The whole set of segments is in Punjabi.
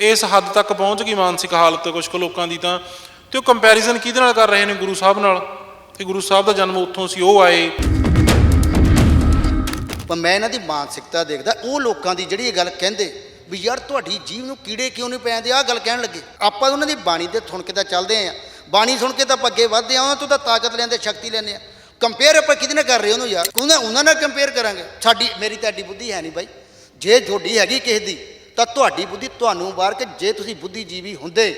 ਇਸ ਹੱਦ ਤੱਕ ਪਹੁੰਚ ਗਈ ਮਾਨਸਿਕ ਹਾਲਤ ਕੁਝ ਕੁ ਲੋਕਾਂ ਦੀ ਤਾਂ, ਤੇ ਉਹ ਕੰਪੈਰੀਜ਼ਨ ਕਿਹਦੇ ਨਾਲ ਕਰ ਰਹੇ ਨੇ ਗੁਰੂ ਸਾਹਿਬ ਨਾਲ? ਕਿ ਗੁਰੂ ਸਾਹਿਬ ਦਾ ਜਨਮ ਉੱਥੋਂ ਸੀ, ਉਹ ਆਏ। ਪਰ ਮੈਂ ਇਹਨਾਂ ਦੀ ਮਾਨਸਿਕਤਾ ਦੇਖਦਾ, ਉਹ ਲੋਕਾਂ ਦੀ ਜਿਹੜੀ ਇਹ ਗੱਲ ਕਹਿੰਦੇ ਵੀ ਯਾਰ ਤੁਹਾਡੀ ਜੀਵ ਨੂੰ ਕੀੜੇ ਕਿਉਂ ਨਹੀਂ ਪੈਂਦੇ ਆਹ ਗੱਲ ਕਹਿਣ ਲੱਗੇ। ਆਪਾਂ ਉਹਨਾਂ ਦੀ ਬਾਣੀ ਤੇ ਸੁਣ ਕੇ ਤਾਂ ਚੱਲਦੇ ਆਂ। ਬਾਣੀ ਸੁਣ ਕੇ ਤਾਂ ਆਪਾਂ ਅੱਗੇ ਵਧਦੇ ਆਂ, ਉਹਨਾਂ ਤੋਂ ਤਾਂ ਤਾਕਤ ਲੈਂਦੇ ਸ਼ਕਤੀ ਲੈਂਦੇ ਆ। ਕੰਪੇਅਰ ਆਪਾਂ ਕਿਹਦੇ ਨਾਲ ਕਰ ਰਹੇ ਉਹਨੂੰ ਯਾਰ? ਉਹਨਾਂ ਉਹਨਾਂ ਨਾਲ ਕੰਪੇਅਰ ਕਰਾਂਗੇ। ਸਾਡੀ, ਮੇਰੀ ਤਾਂ ਐਡੀ ਬੁੱਧੀ ਹੈ ਨਹੀਂ ਬਾਈ। ਜੇ ਤੁਹਾਡੀ ਹੈਗੀ ਕਿਸੇ ਦੀ ਤਾਂ ਤੁਹਾਡੀ ਬੁੱਧੀ ਤੁਹਾਨੂੰ ਬਾਹਰ ਕੇ ਜੇ ਤੁਸੀਂ ਬੁੱਧੀਜੀਵੀ ਹੁੰਦੇ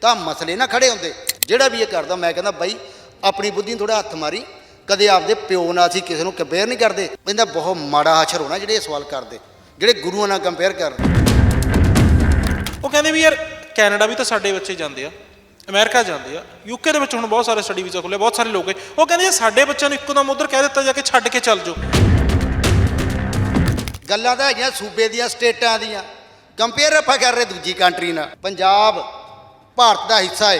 ਤਾਂ ਮਸਲੇ ਨਾ ਖੜੇ ਹੁੰਦੇ। ਜਿਹੜਾ ਵੀ ਇਹ ਕਰਦਾ ਮੈਂ ਕਹਿੰਦਾ ਬਾਈ ਆਪਣੀ ਬੁੱਧੀ ਨੂੰ ਥੋੜਾ ਹੱਥ ਮਾਰੀ। ਕਦੇ ਆਪਦੇ ਪਿਓ ਨਾਲ ਅਸੀਂ ਕਿਸੇ ਨੂੰ ਕੰਪੇਅਰ ਨਹੀਂ ਕਰਦੇ। ਇਹਦਾ ਬਹੁਤ ਮਾੜਾ ਅਸਰ ਹੋਣਾ ਜਿਹੜੇ ਇਹ ਸਵਾਲ ਕਰਦੇ ਜਿਹੜੇ ਗੁਰੂਆਂ ਨਾਲ ਕੰਪੇਅਰ ਕਰਦੇ ਉਹ ਕਹਿੰਦੇ ਵੀ ਯਾਰ ਕੈਨੇਡਾ ਵੀ ਤਾਂ ਸਾਡੇ ਬੱਚੇ ਜਾਂਦੇ ਆ ਅਮਰੀਕਾ ਜਾਂਦੇ ਆ ਯੂਕੇ ਦੇ ਵਿੱਚ ਹੁਣ ਬਹੁਤ ਸਾਰੇ ਸਟੱਡੀ ਵੀਜ਼ਾ ਖੁੱਲੇ ਬਹੁਤ ਸਾਰੇ ਲੋਕ ਉਹ ਕਹਿੰਦੇ ਜੇ ਸਾਡੇ ਬੱਚਿਆਂ ਨੂੰ ਇੱਕਦਮ ਉਧਰ ਕਹਿ ਦਿੱਤਾ ਜਾ ਕੇ ਛੱਡ ਕੇ ਚੱਲ ਜਾਓ। ਗੱਲਾਂ ਤਾਂ ਹੈਗੀਆਂ ਸੂਬੇ ਦੀਆਂ ਸਟੇਟਾਂ ਦੀਆਂ। ਕੰਪੇਅਰ ਆਪਾਂ ਕਰ ਰਹੇ ਦੂਜੀ ਕੰਟਰੀ ਨਾਲ। ਪੰਜਾਬ ਭਾਰਤ ਦਾ ਹਿੱਸਾ ਹੈ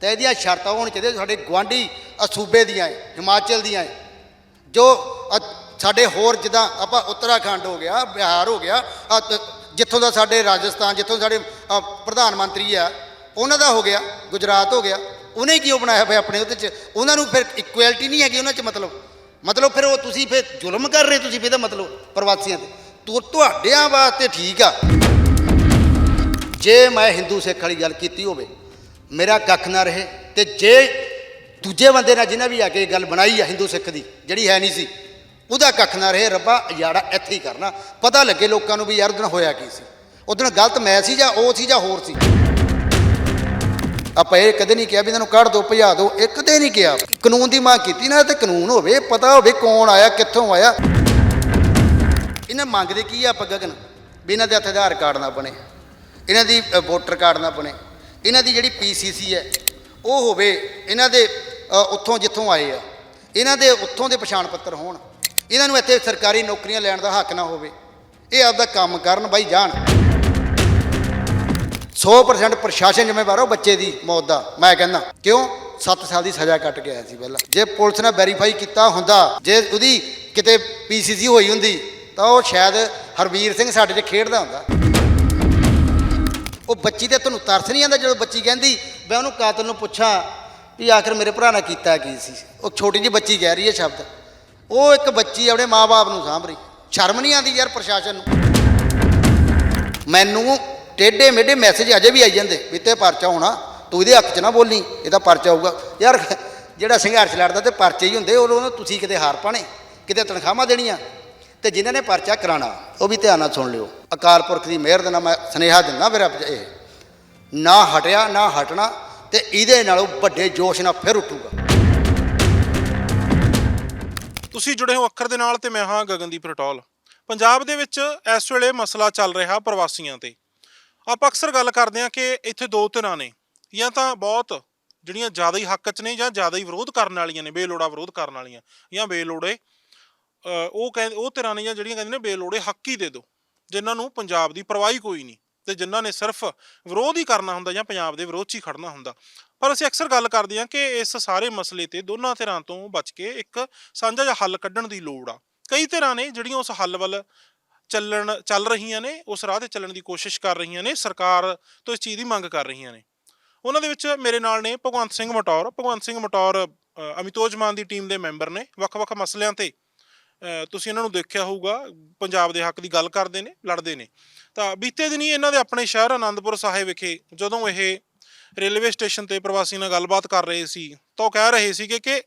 ਤੇ ਇਹਦੀਆਂ ਸ਼ਰਤਾਂ ਹੋਣ ਚਾਹੀਦੀਆਂ ਸਾਡੇ ਗਵਾਂਢੀ ਸੂਬੇ ਦੀਆਂ ਹੈ ਹਿਮਾਚਲ ਦੀਆਂ ਹੈ ਜੋ ਅ- ਸਾਡੇ ਹੋਰ ਜਿੱਦਾਂ ਆਪਾਂ ਉੱਤਰਾਖੰਡ ਹੋ ਗਿਆ, ਬਿਹਾਰ ਹੋ ਗਿਆ ਜਿੱਥੋਂ ਦਾ ਸਾਡੇ ਰਾਜਸਥਾਨ, ਜਿੱਥੋਂ ਸਾਡੇ ਪ੍ਰਧਾਨ ਮੰਤਰੀ ਆ, ਉਹਨਾਂ ਦਾ ਹੋ ਗਿਆ, ਗੁਜਰਾਤ ਹੋ ਗਿਆ। ਉਹਨੇ ਕਿਉਂ ਬਣਾਇਆ ਹੋਇਆ ਆਪਣੇ ਉਹਦੇ ਚ? ਉਹਨਾਂ ਨੂੰ ਫਿਰ ਇਕੁਐਲਿਟੀ ਨਹੀਂ ਹੈਗੀ ਉਹਨਾਂ ਚ ਮਤਲਬ। ਮਤਲਬ ਫਿਰ ਉਹ ਤੁਸੀਂ ਫਿਰ ਜ਼ੁਲਮ ਕਰ ਰਹੇ ਤੁਸੀਂ ਫਿਰ ਇਹਦਾ ਮਤਲਬ ਪ੍ਰਵਾਸੀਆਂ ਤੇ। ਤੁ ਤੁਹਾਡਿਆਂ ਵਾਸਤੇ ਠੀਕ ਆ। ਜੇ ਮੈਂ ਹਿੰਦੂ ਸਿੱਖ ਵਾਲੀ ਗੱਲ ਕੀਤੀ ਹੋਵੇ, ਮੇਰਾ ਕੱਖ ਨਾ ਰਹੇ, ਤੇ ਜੇ ਦੂਜੇ ਬੰਦੇ ਨਾਲ ਜਿਹਨਾਂ ਵੀ ਆ ਕੇ ਗੱਲ ਬਣਾਈ ਆ ਹਿੰਦੂ ਸਿੱਖ ਦੀ, ਜਿਹੜੀ ਹੈ ਨਹੀਂ ਸੀ, ਉਹਦਾ ਕੱਖ ਨਾ ਰਹੇ, ਰੱਬਾ ਅਜਾੜਾ ਇੱਥੇ ਹੀ ਕਰਨਾ। ਪਤਾ ਲੱਗੇ ਲੋਕਾਂ ਨੂੰ ਵੀ ਯਾਰ ਉਹਦਨ ਹੋਇਆ ਕੀ ਸੀ? ਉਹਦਨ ਗਲਤ ਮੈਂ ਸੀ ਜਾਂ ਉਹ ਸੀ ਜਾਂ ਹੋਰ ਸੀ? ਆਪਾਂ ਇਹ ਕਦੇ ਨਹੀਂ ਕਿਹਾ ਵੀ ਇਹਨਾਂ ਨੂੰ ਕੱਢ ਦਿਓ ਭਜਾ ਦਿਓ ਇਹ ਕਦੇ ਨਹੀਂ ਕਿਹਾ। ਕਾਨੂੰਨ ਦੀ ਮੰਗ ਕੀਤੀ ਨਾ, ਤੇ ਕਾਨੂੰਨ ਹੋਵੇ, ਪਤਾ ਹੋਵੇ ਕੌਣ ਆਇਆ, ਕਿੱਥੋਂ ਆਇਆ। ਇਹਨਾਂ ਮੰਗਦੇ ਕੀ ਆ ਆਪਾਂ ਗਗਨ? ਵੀ ਇਹਨਾਂ ਦੇ ਹੱਥ ਆਧਾਰ ਕਾਰਡ ਨਾ ਬਣੇ, ਇਹਨਾਂ ਦੀ ਵੋਟਰ ਕਾਰਡ ਨਾ ਬਣੇ। ਇਹਨਾਂ ਦੀ ਜਿਹੜੀ ਪੀਸੀਸੀ ਹੈ, ਉਹ ਹੋਵੇ ਇਹਨਾਂ ਦੇ ਉੱਥੋਂ ਜਿੱਥੋਂ ਆਏ ਆ। ਇਹਨਾਂ ਦੇ ਉੱਥੋਂ ਦੇ ਪਛਾਣ ਪੱਤਰ ਹੋਣ। ਇਹਨਾਂ ਨੂੰ ਇੱਥੇ ਸਰਕਾਰੀ ਨੌਕਰੀਆਂ ਲੈਣ ਦਾ ਹੱਕ ਨਾ ਹੋਵੇ। ਇਹ ਆਪਦਾ ਕੰਮ ਕਰਨ ਬਾਈ ਜਾਣ। 100% ਪ੍ਰਸ਼ਾਸਨ ਜ਼ਿੰਮੇਵਾਰ ਉਹ ਬੱਚੇ ਦੀ ਮੌਤ ਦਾ, ਮੈਂ ਕਹਿੰਦਾ। ਕਿਉਂ? 7 ਸਾਲ ਦੀ ਸਜ਼ਾ ਕੱਟ ਕੇ ਆਇਆ ਸੀ ਪਹਿਲਾਂ। ਜੇ ਪੁਲਿਸ ਨੇ ਵੈਰੀਫਾਈ ਕੀਤਾ ਹੁੰਦਾ, ਜੇ ਉਹਦੀ ਕਿਤੇ ਪੀਸੀਸੀ ਹੋਈ ਹੁੰਦੀ ਤਾਂ ਉਹ ਸ਼ਾਇਦ ਹਰਵੀਰ ਸਿੰਘ ਸਾਡੇ 'ਚ ਖੇਡਦਾ ਹੁੰਦਾ। ਉਹ ਬੱਚੀ ਤੇ ਤੁਹਾਨੂੰ ਤਰਸ ਨਹੀਂ ਆਉਂਦਾ ਜਦੋਂ ਬੱਚੀ ਕਹਿੰਦੀ, ਮੈਂ ਉਹਨੂੰ ਕਾਤਲ ਨੂੰ ਪੁੱਛਾਂ ਵੀ ਆਖਰ ਮੇਰੇ ਭਰਾ ਨੇ ਕੀਤਾ ਕੀ ਸੀ? ਉਹ ਛੋਟੀ ਜਿਹੀ ਬੱਚੀ ਕਹਿ ਰਹੀ ਹੈ ਸ਼ਬਦ। ਉਹ ਇੱਕ ਬੱਚੀ ਆਪਣੇ ਮਾਪੇ ਨੂੰ ਸਾਂਭ ਰਹੀ। ਸ਼ਰਮ ਨਹੀਂ ਆਉਂਦੀ ਯਾਰ ਪ੍ਰਸ਼ਾਸਨ ਨੂੰ। ਮੈਨੂੰ ਟੇਡੇ ਮੇਡੇ ਮੈਸੇਜ ਅਜੇ ਵੀ ਆਈ ਜਾਂਦੇ ਵੀ ਤੇ ਪਰਚਾ ਹੋਣਾ, ਤੂੰ ਇਹਦੇ ਹੱਕ 'ਚ ਨਾ ਬੋਲੀ, ਇਹਦਾ ਪਰਚਾ ਹੋਊਗਾ ਯਾਰ ਜਿਹੜਾ ਸੰਘਰਸ਼ ਲੜਦਾ ਤੇ ਪਰਚੇ ਹੀ ਹੁੰਦੇ ਉਹਨੂੰ ਤੁਸੀਂ ਕਿਤੇ ਹਾਰ ਪਾਣੇ ਕਿਤੇ ਤਨਖਾਹਾਂ ਦੇਣੀਆਂ ਤੇ ਜਿਨ੍ਹਾਂ ਨੇ ਪਰਚਾ ਕਰਾਣਾ ਉਹ ਵੀ ਧਿਆਨ ਨਾਲ ਸੁਣ ਲਿਓ। ਅਕਾਲ ਪੁਰਖ ਦੀ ਮਿਹਰ ਦੇ ਨਾਲ ਮੈਂ ਦਿੰਦਾ ਫਿਰ ਇਹ। ਨਾ ਹਟਿਆ, ਨਾ ਹਟਣਾ ਤੇ ਇਹਦੇ ਨਾਲੋਂ ਵੱਡੇ ਜੋਸ਼ ਨਾਲ ਫਿਰ ਉੱਠੂਗਾ। ਤੁਸੀਂ ਜੁੜੇ ਹੋ ਅੱਖਰ ਦੇ ਨਾਲ ਤੇ ਮੈਂ ਹਾਂ ਗਗਨਦੀਪ ਰਟੌਲ। ਪੰਜਾਬ ਦੇ ਵਿੱਚ ਇਸ ਵੇਲੇ ਮਸਲਾ ਚੱਲ ਰਿਹਾ ਪ੍ਰਵਾਸੀਆਂ ਤੇ। ਆਪਾਂ ਅਕਸਰ ਗੱਲ ਕਰਦੇ ਹਾਂ ਕਿ ਇੱਥੇ ਦੋ ਧਿਰਾਂ ਨੇ। ਜਾਂ ਤਾਂ ਬਹੁਤ ਜਿਹੜੀਆਂ ਜ਼ਿਆਦਾ ਹੀ ਹੱਕ 'ਚ ਨੇ ਜਾਂ ਜ਼ਿਆਦਾ ਹੀ ਵਿਰੋਧ ਕਰਨ ਵਾਲੀਆਂ ਨੇ, ਬੇਲੋੜਾ ਵਿਰੋਧ ਕਰਨ ਵਾਲੀਆਂ ਜਾਂ ਬੇਲੋੜੇ ਅ, ਉਹ ਕਹਿੰਦੇ ਉਹ ਧਿਰਾਂ ਨੇ ਜਾਂ ਜਿਹੜੀਆਂ ਕਹਿੰਦੇ ਨੇ ਬੇਲੋੜੇ ਹੱਕ ਹੀ ਦੇ ਦਿਓ ਜਿਨ੍ਹਾਂ ਨੂੰ ਪੰਜਾਬ ਦੀ ਪਰਵਾਹੀ ਕੋਈ ਨਹੀਂ ਤੇ ਜਿਨ੍ਹਾਂ ਨੇ ਸਿਰਫ ਵਿਰੋਧ ਹੀ ਕਰਨਾ ਹੁੰਦਾ ਜਾਂ ਪੰਜਾਬ ਦੇ ਵਿਰੋਧ 'ਚ ਹੀ ਖੜਨਾ ਹੁੰਦਾ। ਪਰ ਅਸੀਂ ਅਕਸਰ ਗੱਲ ਕਰਦੇ ਹਾਂ ਕਿ ਇਸ ਸਾਰੇ ਮਸਲੇ ਤੇ ਦੋਨਾਂ ਧਿਰਾਂ ਤੋਂ ਬਚ ਕੇ ਇੱਕ ਸਾਂਝਾ ਜਿਹਾ ਹੱਲ ਕੱਢਣ ਦੀ ਲੋੜ ਆ। ਕਈ ਧਿਰਾਂ ਨੇ ਜਿਹੜੀਆਂ ਉਸ ਹੱਲ ਵੱਲ ਚੱਲਣ ਚੱਲ ਰਹੀਆਂ ਨੇ ਉਸ ਰਾਹ ਤੇ ਚੱਲਣ ਦੀ ਕੋਸ਼ਿਸ਼ ਕਰ ਰਹੀਆਂ ਨੇ ਸਰਕਾਰ ਤੋਂ ਇਸ ਚੀਜ਼ ਦੀ ਮੰਗ ਕਰ ਰਹੀਆਂ ਨੇ। ਉਹਨਾਂ ਦੇ ਵਿੱਚ ਮੇਰੇ ਨਾਲ ਨੇ ਭਗਵੰਤ ਸਿੰਘ ਮਟੌਰ। ਭਗਵੰਤ ਸਿੰਘ ਮਟੌਰ ਅਮਿਤੋਜ ਮਾਨ ਦੀ ਟੀਮ ਦੇ ਮੈਂਬਰ ਨੇ। ਵੱਖ-ਵੱਖ ਮਸਲਿਆਂ ਤੇ ਤੁਸੀਂ ਇਹਨਾਂ ਨੂੰ ਦੇਖਿਆ ਹੋਊਗਾ, ਪੰਜਾਬ ਦੇ ਹੱਕ ਦੀ ਗੱਲ ਕਰਦੇ ਨੇ, ਲੜਦੇ ਨੇ। ਤਾਂ ਬੀਤੇ ਦਿਨੀ ਇਹਨਾਂ ਦੇ ਆਪਣੇ ਸ਼ਹਿਰ ਆਨੰਦਪੁਰ ਸਾਹਿਬ ਵਿਖੇ ਜਦੋਂ ਇਹ ਰੇਲਵੇ ਸਟੇਸ਼ਨ ਤੇ ਪ੍ਰਵਾਸੀ ਨਾਲ ਗੱਲਬਾਤ ਕਰ ਰਹੇ ਸੀ, ਤਾਂ ਉਹ ਕਹਿ ਰਹੇ ਸੀਗੇ ਕਿ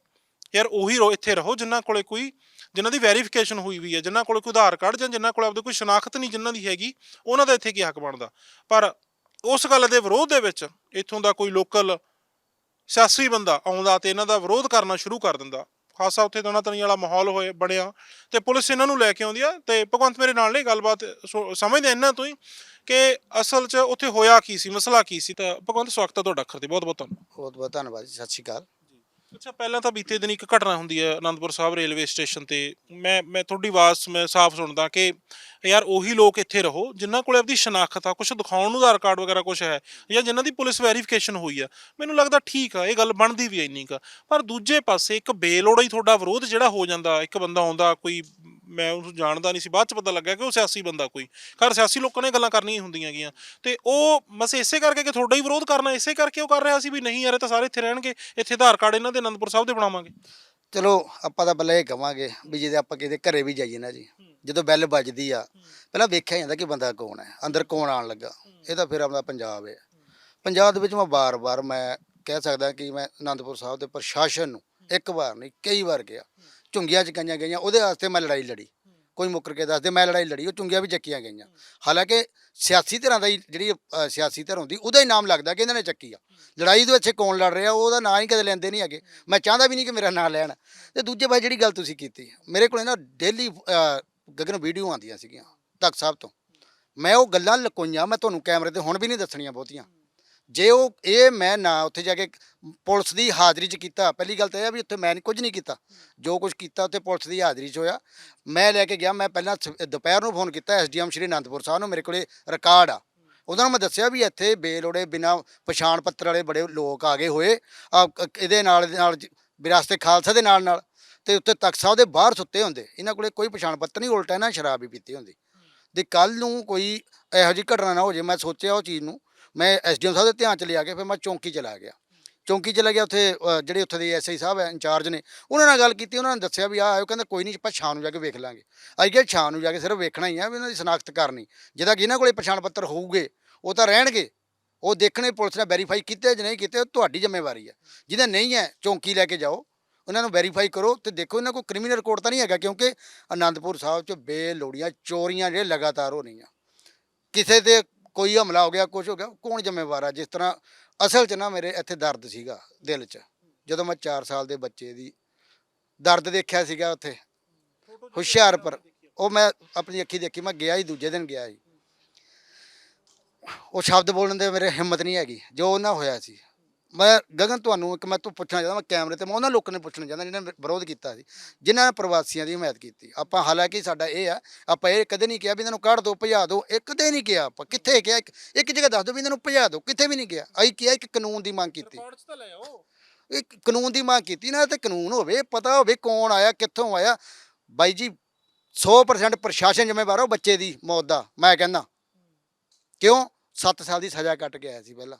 ਯਾਰ ਉਹੀ ਰੋ, ਇੱਥੇ ਰਹੋ, ਜਿਨ੍ਹਾਂ ਕੋਲੇ ਕੋਈ, ਜਿਨ੍ਹਾਂ ਦੀ ਵੈਰੀਫਿਕੇਸ਼ਨ ਹੋਈ ਵੀ ਹੈ, ਜਿਨ੍ਹਾਂ ਕੋਲੇ ਕੋਈ ਆਧਾਰ ਕਾਰਡ ਜਾਂ ਜਿਨ੍ਹਾਂ ਕੋਲੇ ਆਪਦੇ ਕੋਈ ਸ਼ਨਾਖਤ ਨਹੀਂ ਜਿਨ੍ਹਾਂ ਦੀ ਹੈਗੀ, ਉਹਨਾਂ ਦਾ ਇੱਥੇ ਕੀ ਹੱਕ ਬਣਦਾ? ਪਰ ਉਸ ਗੱਲ ਦੇ ਵਿਰੋਧ ਦੇ ਵਿੱਚ ਇੱਥੋਂ ਦਾ ਕੋਈ ਲੋਕਲ ਸਿਆਸੀ ਬੰਦਾ ਆਉਂਦਾ ਤੇ ਇਹਨਾਂ ਦਾ ਵਿਰੋਧ ਕਰਨਾ ਸ਼ੁਰੂ ਕਰ ਦਿੰਦਾ। ਖਾਸਾ ਉੱਥੇ ਤਣਾ ਤਣੀ ਵਾਲਾ ਮਾਹੌਲ ਹੋਏ, ਬਣਿਆ ਤੇ ਪੁਲਿਸ ਇਹਨਾਂ ਨੂੰ ਲੈ ਕੇ ਆਉਂਦੀ ਆ ਤੇ ਭਗਵੰਤ ਮੇਰੇ ਨਾਲ ਨੇ ਗੱਲਬਾਤ, ਸੋ- ਸਮਝਦੇ ਇਹਨਾਂ ਤੋਂ ਹੀ ਕਿ ਅਸਲ 'ਚ ਉੱਥੇ ਹੋਇਆ ਕੀ ਸੀ, ਮਸਲਾ ਕੀ ਸੀ? ਤਾਂ ਭਗਵੰਤ, ਸਵਾਗਤ ਹੈ ਤੁਹਾਡਾ ਅੱਖਰ ਤੇ ਬਹੁਤ ਬਹੁਤ ਧੰਨਵਾਦ। ਬਹੁਤ ਬਹੁਤ ਧੰਨਵਾਦ ਜੀ, ਸਤਿ ਸ਼੍ਰੀ ਅਕਾਲ। ਅੱਛਾ, ਪਹਿਲਾਂ ਤਾਂ ਬੀਤੇ ਦਿਨ ਇੱਕ ਘਟਨਾ ਹੁੰਦੀ ਹੈ ਅਨੰਦਪੁਰ ਸਾਹਿਬ ਰੇਲਵੇ ਸਟੇਸ਼ਨ ਤੇ। ਮੈਂ ਮੈਂ ਤੁਹਾਡੀ ਆਵਾਜ਼ ਮੈਂ ਸਾਫ਼ ਸੁਣਦਾ ਕਿ ਯਾਰ ਉਹੀ ਲੋਕ ਇੱਥੇ ਰਹੋ ਜਿਨ੍ਹਾਂ ਕੋਲੇ ਆਪਦੀ ਸ਼ਨਾਖਤ ਆ ਕੁਝ ਦਿਖਾਉਣ ਨੂੰ ਆਧਾਰ ਕਾਰਡ ਵਗੈਰਾ ਕੁਝ ਹੈ ਜਾਂ ਜਿਨ੍ਹਾਂ ਦੀ ਪੁਲਿਸ ਵੈਰੀਫਿਕੇਸ਼ਨ ਹੋਈ ਆ। ਮੈਨੂੰ ਲੱਗਦਾ ਠੀਕ ਆ, ਇਹ ਗੱਲ ਬਣਦੀ ਵੀ ਇੰਨੀ ਕਾ। ਪਰ ਦੂਜੇ ਪਾਸੇ ਇੱਕ ਬੇਲੋੜਾ ਹੀ ਤੁਹਾਡਾ ਵਿਰੋਧ ਜਿਹੜਾ ਹੋ ਜਾਂਦਾ, ਇੱਕ ਬੰਦਾ ਆਉਂਦਾ, ਕੋਈ ਮੈਂ ਉਹਨੂੰ ਜਾਣਦਾ ਨਹੀਂ ਸੀ। ਬਾਅਦ ਚ ਪਤਾ ਲੱਗਾ ਕਿ ਉਹ ਸਿਆਸੀ ਬੰਦਾ ਕੋਈ। ਖੈਰ, ਸਿਆਸੀ ਲੋਕਾਂ ਨੇ ਗੱਲਾਂ ਕਰਨੀਆਂ ਹੀ ਹੁੰਦੀਆਂ ਗੀਆਂ। ਤੇ ਉਹ ਬਸ ਇਸੇ ਕਰਕੇ ਕਿ ਤੁਹਾਡਾ ਹੀ ਵਿਰੋਧ ਕਰਨਾ, ਇਸੇ ਕਰਕੇ ਉਹ ਕਰ ਰਿਹਾ ਸੀ ਵੀ ਨਹੀਂ ਯਾਰ, ਇਹ ਤਾਂ ਸਾਰੇ ਇੱਥੇ ਰਹਿਣਗੇ। ਇੱਥੇ ਆਧਾਰ ਕਾਰਡ ਇਹਨਾਂ ਦੇ ਅਨੰਦਪੁਰ ਸਾਹਿਬ ਦੇ ਬਣਾਵਾਂਗੇ। ਚਲੋ, ਆਪਾਂ ਤਾਂ ਪਹਿਲਾਂ ਇਹ ਕਵਾਂਗੇ ਵੀ ਜਿਹਦੇ ਆਪਾਂ ਕਿਤੇ ਘਰੇ ਵੀ ਜਾਈਏ ਨਾ ਜੀ, ਜਦੋਂ ਬੈਲ ਵੱਜਦੀ ਆ, ਪਹਿਲਾਂ ਵੇਖਿਆ ਜਾਂਦਾ ਕਿ ਬੰਦਾ ਕੌਣ ਹੈ, ਅੰਦਰ ਕੌਣ ਆਣ ਲੱਗਾ। ਇਹ ਤਾਂ ਫਿਰ ਆਪਣਾ ਪੰਜਾਬ ਹੈ। ਪੰਜਾਬ ਦੇ ਵਿੱਚ ਮੈਂ ਬਾਰ-ਬਾਰ ਮੈਂ ਕਹਿ ਸਕਦਾ ਕਿ ਮੈਂ ਅਨੰਦਪੁਰ ਸਾਹਿਬ ਦੇ ਪ੍ਰਸ਼ਾਸਨ ਨੂੰ ਇੱਕ ਵਾਰ ਨਹੀਂ, ਕਈ ਵਾਰ ਗਿਆ ਝੁੰਗੀਆਂ ਚਕਾਈਆਂ ਗਈਆਂ ਉਹਦੇ ਵਾਸਤੇ ਮੈਂ ਲੜਾਈ ਲੜੀ। ਕੋਈ ਮੁੱਕਰ ਕੇ ਦੱਸਦੇ ਮੈਂ ਲੜਾਈ ਲੜੀ ਉਹ ਝੁੰਗੀਆਂ ਵੀ ਚੱਕੀਆਂ ਗਈਆਂ। ਹਾਲਾਂਕਿ ਸਿਆਸੀ ਧਿਰਾਂ ਦਾ ਹੀ ਜਿਹੜੀ ਅ, ਸਿਆਸੀ ਧਿਰ ਹੁੰਦੀ ਉਹਦਾ ਹੀ ਨਾਮ ਲੱਗਦਾ ਕਿ ਇਹਨਾਂ ਨੇ ਚੱਕੀ ਆ। ਲੜਾਈ ਦੇ ਵਿੱਚ ਕੌਣ ਲੜ ਰਿਹਾ ਉਹਦਾ ਨਾਂ ਹੀ ਕਦੇ ਲੈਂਦੇ ਨਹੀਂ ਹੈਗੇ। ਮੈਂ ਚਾਹੁੰਦਾ ਵੀ ਨਹੀਂ ਕਿ ਮੇਰਾ ਨਾਂ ਲੈਣ। ਤੇ ਦੂਜੇ ਪਾਸੇ ਜਿਹੜੀ ਗੱਲ ਤੁਸੀਂ ਕੀਤੀ ਮੇਰੇ ਕੋਲੇ ਨਾ ਡੇਲੀ ਗਗਨ ਵੀਡੀਓ ਆਉਂਦੀਆਂ ਸੀਗੀਆਂ ਤਖਤ ਸਾਹਿਬ ਤੋਂ। ਮੈਂ ਉਹ ਗੱਲਾਂ ਲਕੋਈਆਂ ਮੈਂ ਤੁਹਾਨੂੰ ਕੈਮਰੇ ਤੇ ਹੁਣ ਵੀ ਨਹੀਂ ਦੱਸਣੀਆਂ ਬਹੁਤੀਆਂ। ਜੇ ਉਹ ਇਹ ਮੈਂ ਨਾ ਉੱਥੇ ਜਾ ਕੇ ਪੁਲਿਸ ਦੀ ਹਾਜ਼ਰੀ 'ਚ ਕੀਤਾ ਪਹਿਲੀ ਗੱਲ ਤਾਂ ਇਹ ਆ ਵੀ ਉੱਥੇ ਮੈਂ ਨਹੀਂ- ਕੁਝ ਨਹੀਂ ਕੀਤਾ। ਜੋ ਕੁਝ ਕੀਤਾ ਉੱਥੇ ਪੁਲਿਸ ਦੀ ਹਾਜ਼ਰੀ 'ਚ ਹੋਇਆ। ਮੈਂ ਲੈ ਕੇ ਗਿਆ ਮੈਂ ਪਹਿਲਾਂ ਸ- ਦੁਪਹਿਰ ਨੂੰ ਫੋਨ ਕੀਤਾ ਐਸਡੀਐਮ ਸ਼੍ਰੀ ਅਨੰਦਪੁਰ ਸਾਹਿਬ ਨੂੰ ਮੇਰੇ ਕੋਲੇ ਰਿਕਾਰਡ ਆ। ਉਹਨਾਂ ਨੂੰ ਮੈਂ ਦੱਸਿਆ ਵੀ ਇੱਥੇ ਬੇਲੋੜੇ ਬਿਨਾ ਪਛਾਣ ਪੱਤਰ ਵਾਲੇ ਬੜੇ ਲੋਕ ਆ ਗਏ ਹੋਏ। ਆ ਕ- ਇਹਦੇ ਨਾਲ ਦੇ ਨਾਲ ਜ- ਵਿਰਾਸਤੇ ਖਾਲਸਾ ਦੇ ਨਾਲ ਨਾਲ। ਤੇ ਉੱਤੇ ਤਖਤ ਸਾਹਿਬ ਦੇ ਬਾਹਰ ਸੁੱਤੇ ਹੁੰਦੇ। ਇਹਨਾਂ ਕੋਲੇ ਕੋਈ ਪਛਾਣ ਪੱਤਰ ਨਹੀਂ ਉਲਟਾ ਇਹਨਾਂ ਸ਼ਰਾਬ ਹੀ ਪੀਤੀ ਹੁੰਦੀ। ਤੇ ਕੱਲ ਨੂੰ ਕੋਈ ਇਹੋ ਜਿਹੀ ਘਟਨਾ ਨਾ ਹੋ ਜੇ ਮੈਂ ਸੋਚਿਆ ਉਹ ਚੀਜ਼ ਨੂੰ। ਮੈਂ ਐਸਡੀਐਮ ਸਾਹਿਬ ਦੇ ਧਿਆਨ ਚ ਲਿਆ ਕੇ ਫਿਰ ਮੈਂ ਚੌਂਕੀ ਚਲਾ ਗਿਆ। ਚੌਂਕੀ ਚਲਾ ਗਿਆ, ਉੱਥੇ ਜਿਹੜੇ ਉੱਥੇ ਦੇ ਐਸਆਈ ਸਾਹਿਬ ਹੈ, ਇੰਚਾਰਜ ਨੇ, ਉਹਨਾਂ ਨਾਲ ਗੱਲ ਕੀਤੀ, ਉਹਨਾਂ ਨੇ ਦੱਸਿਆ ਵੀ ਆ ਆਇਓ, ਕਹਿੰਦਾ ਕੋਈ ਨਹੀਂ ਆਪਾਂ ਸ਼ਾਮ ਨੂੰ ਜਾ ਕੇ ਵੇਖ ਲਾਂਗੇ। ਅੱਜ ਕੱਲ੍ਹ ਸ਼ਾਮ ਨੂੰ ਜਾ ਕੇ ਸਿਰਫ ਵੇਖਣਾ ਹੀ ਆ, ਵੀ ਉਹਨਾਂ ਦੀ ਸ਼ਨਾਖਤ ਕਰਨੀ। ਜਿਹਦਾ ਕਿ ਇਹਨਾਂ ਕੋਲੇ ਪਛਾਣ ਪੱਤਰ ਹੋਊਗੇ, ਉਹ ਤਾਂ ਰਹਿਣਗੇ। ਉਹ ਦੇਖਣੇ ਪੁਲਿਸ ਨੇ ਵੈਰੀਫਾਈ ਕੀਤੇ ਜਾਂ ਨਹੀਂ ਕੀਤੇ, ਉਹ ਤੁਹਾਡੀ ਜ਼ਿੰਮੇਵਾਰੀ ਹੈ ਜਿਹਦਾ ਨਹੀਂ ਹੈ, ਚੌਂਕੀ ਲੈ ਕੇ ਜਾਓ। ਉਹਨਾਂ ਨੂੰ ਵੈਰੀਫਾਈ ਕਰੋ ਤੇ ਦੇਖੋ ਇਹਨਾਂ ਕੋਈ ਕ੍ਰਿਮੀਨਲ ਰਿਕਾਰਡ ਤਾਂ ਨਹੀਂ ਹੈਗਾ, ਕਿਉਂਕਿ ਆਨੰਦਪੁਰ ਸਾਹਿਬ 'ਚ ਬੇਲੋੜੀਆਂ, ਚੋਰੀਆਂ ਜਿਹੜੇ ਲਗਾਤਾਰ ਹੋ ਰਹੀਆਂ। ਕਿਸੇ ਤੇ ਕੋਈ ਹਮਲਾ ਹੋ ਗਿਆ ਕੁਝ ਹੋ ਗਿਆ ਕੌਣ ਜ਼ਿੰਮੇਵਾਰ ਆ? ਜਿਸ ਤਰ੍ਹਾਂ ਅਸਲ 'ਚ ਨਾ ਮੇਰੇ ਇੱਥੇ ਦਰਦ ਸੀਗਾ ਦਿਲ 'ਚ ਜਦੋਂ ਮੈਂ 4 ਸਾਲ ਦੇ ਬੱਚੇ ਦੀ ਦਰਦ ਦੇਖਿਆ ਸੀਗਾ ਉੱਥੇ ਹੁਸ਼ਿਆਰਪੁਰ। ਉਹ ਮੈਂ ਆਪਣੀ ਅੱਖੀ ਦੇਖੀ ਮੈਂ ਗਿਆ ਹੀ ਦੂਜੇ ਦਿਨ ਗਿਆ ਸੀ ਉਹ ਸ਼ਬਦ ਬੋਲਣ ਦੇ ਮੇਰੇ ਹਿੰਮਤ ਨਹੀਂ ਹੈਗੀ ਜੋ ਉਹਨਾਂ ਹੋਇਆ ਸੀ। ਮੈਂ ਗਗਨ ਤੁਹਾਨੂੰ ਇੱਕ ਮੈਂ ਤੋਂ ਪੁੱਛਣਾ ਚਾਹੁੰਦਾ ਮੈਂ ਕੈਮਰੇ ਤੇ ਮੈਂ ਉਹਨਾਂ ਲੋਕਾਂ ਨੇ ਪੁੱਛਣਾ ਚਾਹੁੰਦਾ ਜਿਹਨਾਂ ਨੇ ਵਿਰੋਧ ਕੀਤਾ ਸੀ ਜਿਨ੍ਹਾਂ ਨੇ ਪ੍ਰਵਾਸੀਆਂ ਦੀ ਹਮਾਇਤ ਕੀਤੀ। ਆਪਾਂ ਹਾਲਾਂਕਿ ਸਾਡਾ ਇਹ ਆ ਆਪਾਂ ਇਹ ਕਦੇ ਨਹੀਂ ਕਿਹਾ ਵੀ ਇਹਨਾਂ ਨੂੰ ਕੱਢ ਦਿਓ ਭਜਾ ਦਿਓ ਇਹ ਕਦੇ ਨਹੀਂ ਕਿਹਾ ਆਪਾਂ। ਕਿੱਥੇ ਕਿਹਾ? ਇੱਕ ਇੱਕ ਜਗ੍ਹਾ ਦੱਸ ਦਿਓ ਵੀ ਇਹਨਾਂ ਨੂੰ ਭਜਾ ਦਿਓ ਕਿੱਥੇ ਵੀ ਨਹੀਂ ਕਿਹਾ। ਅਸੀਂ ਕਿਹਾ ਇੱਕ ਕਾਨੂੰਨ ਦੀ ਮੰਗ ਕੀਤੀ। ਰਿਕਾਰਡ 'ਚ ਤਾਂ ਲੈ ਆਓ। ਇੱਕ ਕਾਨੂੰਨ ਦੀ ਮੰਗ ਕੀਤੀ ਨਾ ਤੇ ਕਾਨੂੰਨ ਹੋਵੇ ਪਤਾ ਹੋਵੇ ਕੌਣ ਆਇਆ ਕਿੱਥੋਂ ਆਇਆ। ਬਾਈ ਜੀ 100% ਪ੍ਰਸ਼ਾਸਨ ਜ਼ਿੰਮੇਵਾਰ ਉਹ ਬੱਚੇ ਦੀ ਮੌਤ ਦਾ ਮੈਂ ਕਹਿੰਦਾ। ਕਿਉਂ? 7 ਸਾਲ ਦੀ ਸਜ਼ਾ ਕੱਟ ਆਇਆ ਸੀ ਪਹਿਲਾਂ।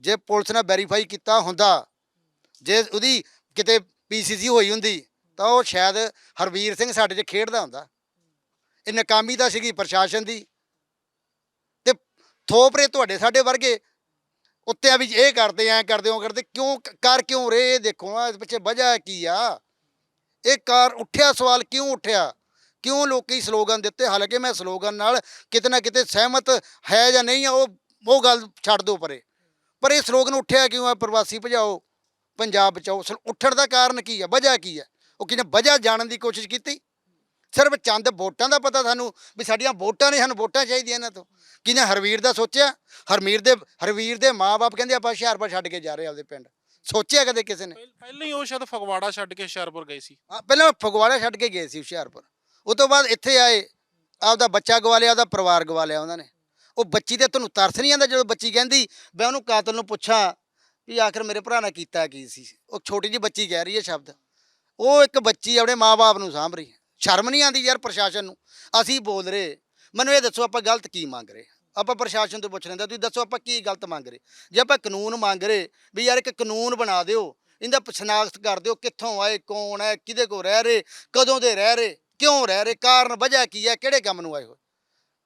ਜੇ ਪੁਲਿਸ ਨੇ ਵੈਰੀਫਾਈ ਕੀਤਾ ਹੁੰਦਾ, ਜੇ ਉਹਦੀ ਕਿਤੇ ਪੀਸੀਸੀ ਹੋਈ ਹੁੰਦੀ, ਤਾਂ ਉਹ ਸ਼ਾਇਦ ਹਰਵੀਰ ਸਿੰਘ ਸਾਡੇ 'ਚ ਖੇਡਦਾ ਹੁੰਦਾ। ਇਹ ਨਕਾਮੀ ਤਾਂ ਸੀਗੀ ਪ੍ਰਸ਼ਾਸਨ ਦੀ। ਤੇ ਥੋਪਰੇ ਤੁਹਾਡੇ ਸਾਡੇ ਵਰਗੇ ਉੱਤੇ ਆ ਵੀ ਇਹ ਕਰਦੇ, ਐ ਕਰਦੇ, ਉਹ ਕਰਦੇ, ਕਿਉਂ ਕ- ਕਰ ਕਿਉਂ ਰਹੇ? ਇਹ ਦੇਖੋ, ਆ ਇਸ ਪਿੱਛੇ ਵਜ੍ਹਾ ਕੀ ਆ? ਇਹ ਕਾਰ ਉੱਠਿਆ, ਸਵਾਲ ਕਿਉਂ ਉੱਠਿਆ? ਕਿਉਂ ਲੋਕੀ ਸਲੋਗਨ ਦਿੱਤੇ? ਹਾਲਾਂਕਿ ਮੈਂ ਸਲੋਗਨ ਨਾਲ ਕਿਤੇ ਨਾ ਕਿਤੇ ਸਹਿਮਤ ਹੈ ਜਾਂ ਨਹੀਂ ਉਹ ਉਹ ਗੱਲ ਛੱਡ ਦਿਓ ਪਰੇ। ਪਰ ਇਹ ਸਲੋਗਨ ਉੱਠਿਆ ਕਿਉਂ ਆ? ਪ੍ਰਵਾਸੀ ਭਜਾਓ ਪੰਜਾਬ ਬਚਾਓ। ਸਲ- ਉੱਠਣ ਦਾ ਕਾਰਨ ਕੀ ਆ? ਵਜ੍ਹਾ ਕੀ ਆ? ਉਹ ਕਿਨੇ ਵਜ੍ਹਾ ਜਾਣਨ ਦੀ ਕੋਸ਼ਿਸ਼ ਕੀਤੀ? ਸਿਰਫ ਚੰਦ ਵੋਟਾਂ ਦਾ ਪਤਾ ਸਾਨੂੰ ਵੀ ਸਾਡੀਆਂ ਵੋਟਾਂ ਨੇ ਸਾਨੂੰ ਵੋਟਾਂ ਚਾਹੀਦੀਆਂ ਇਹਨਾਂ ਤੋਂ। ਕਿਨੇ ਹਰਵੀਰ ਦਾ ਸੋਚਿਆ? ਹਰਮੀਰ ਦੇ ਹਰਵੀਰ ਦੇ ਮਾਪੇ ਕਹਿੰਦੇ ਆਪਾਂ ਹੁਸ਼ਿਆਰਪੁਰ ਛੱਡ ਕੇ ਜਾ ਰਹੇ ਆਪਦੇ ਪਿੰਡ। ਸੋਚਿਆ ਕਦੇ ਕਿਸੇ ਨੇ? ਪਹਿ- ਪਹਿਲਾਂ ਹੀ ਉਹ ਸ਼ਾਇਦ ਫਗਵਾੜਾ ਛੱਡ ਕੇ ਹੁਸ਼ਿਆਰਪੁਰ ਗਏ ਸੀ। ਹਾਂ, ਪਹਿਲਾਂ ਫਗਵਾੜਾ ਛੱਡ ਕੇ ਗਏ ਸੀ ਹੁਸ਼ਿਆਰਪੁਰ। ਉਹ ਤੋਂ ਬਾਅਦ ਇੱਥੇ ਆਏ। ਆਪਦਾ ਬੱਚਾ ਗਵਾ ਲਿਆ ਉਹਦਾ ਪਰਿਵਾਰ ਗਵਾ ਲਿਆ ਉਹਨਾਂ ਨੇ। ਉਹ ਬੱਚੀ ਤੇ ਤੁਹਾਨੂੰ ਤਰਸ ਨਹੀਂ ਆਉਂਦਾ ਜਦੋਂ ਬੱਚੀ ਕਹਿੰਦੀ, ਮੈਂ ਉਹਨੂੰ ਕਾਤਲ ਨੂੰ ਪੁੱਛਾਂ ਵੀ ਆਖਰ ਮੇਰੇ ਭਰਾ ਨੇ ਕੀਤਾ ਕੀ ਸੀ? ਉਹ ਛੋਟੀ ਜੀ ਬੱਚੀ ਕਹਿ ਰਹੀ ਹੈ ਸ਼ਬਦ। ਉਹ ਇੱਕ ਬੱਚੀ ਆਪਣੇ ਮਾਪੇ ਨੂੰ ਸਾਂਭ ਰਹੀ ਸ਼ਰਮ ਨਹੀਂ ਆਉਂਦੀ ਯਾਰ ਪ੍ਰਸ਼ਾਸਨ ਨੂੰ। ਅਸੀਂ ਬੋਲ ਰਹੇ, ਮੈਨੂੰ ਇਹ ਦੱਸੋ ਆਪਾਂ ਗਲਤ ਕੀ ਮੰਗ ਰਹੇ? ਆਪਾਂ ਪ੍ਰਸ਼ਾਸਨ ਤੋਂ ਪੁੱਛ ਲੈਂਦੇ ਤੁਸੀਂ ਦੱਸੋ ਆਪਾਂ ਕੀ ਗਲਤ ਮੰਗ ਰਹੇ? ਜੇ ਆਪਾਂ ਕਾਨੂੰਨ ਮੰਗ ਰਹੇ ਵੀ ਯਾਰ ਇੱਕ ਕਾਨੂੰਨ ਬਣਾ ਦਿਓ, ਇਹਦਾ ਸ਼ਨਾਖਤ ਕਰ ਦਿਓ, ਕਿੱਥੋਂ ਆਏ, ਕੌਣ ਹੈ ਕਿਹਦੇ ਕੋ ਰਹਿ ਰਹੇ, ਕਦੋਂ ਦੇ ਰਹਿ ਰਹੇ, ਕਿਉਂ ਰਹਿ ਰਹੇ, ਕਾਰਨ ਵਜ੍ਹਾ ਕੀ ਹੈ, ਕਿਹੜੇ ਕੰਮ ਨੂੰ ਆਏ ਹੋਏ?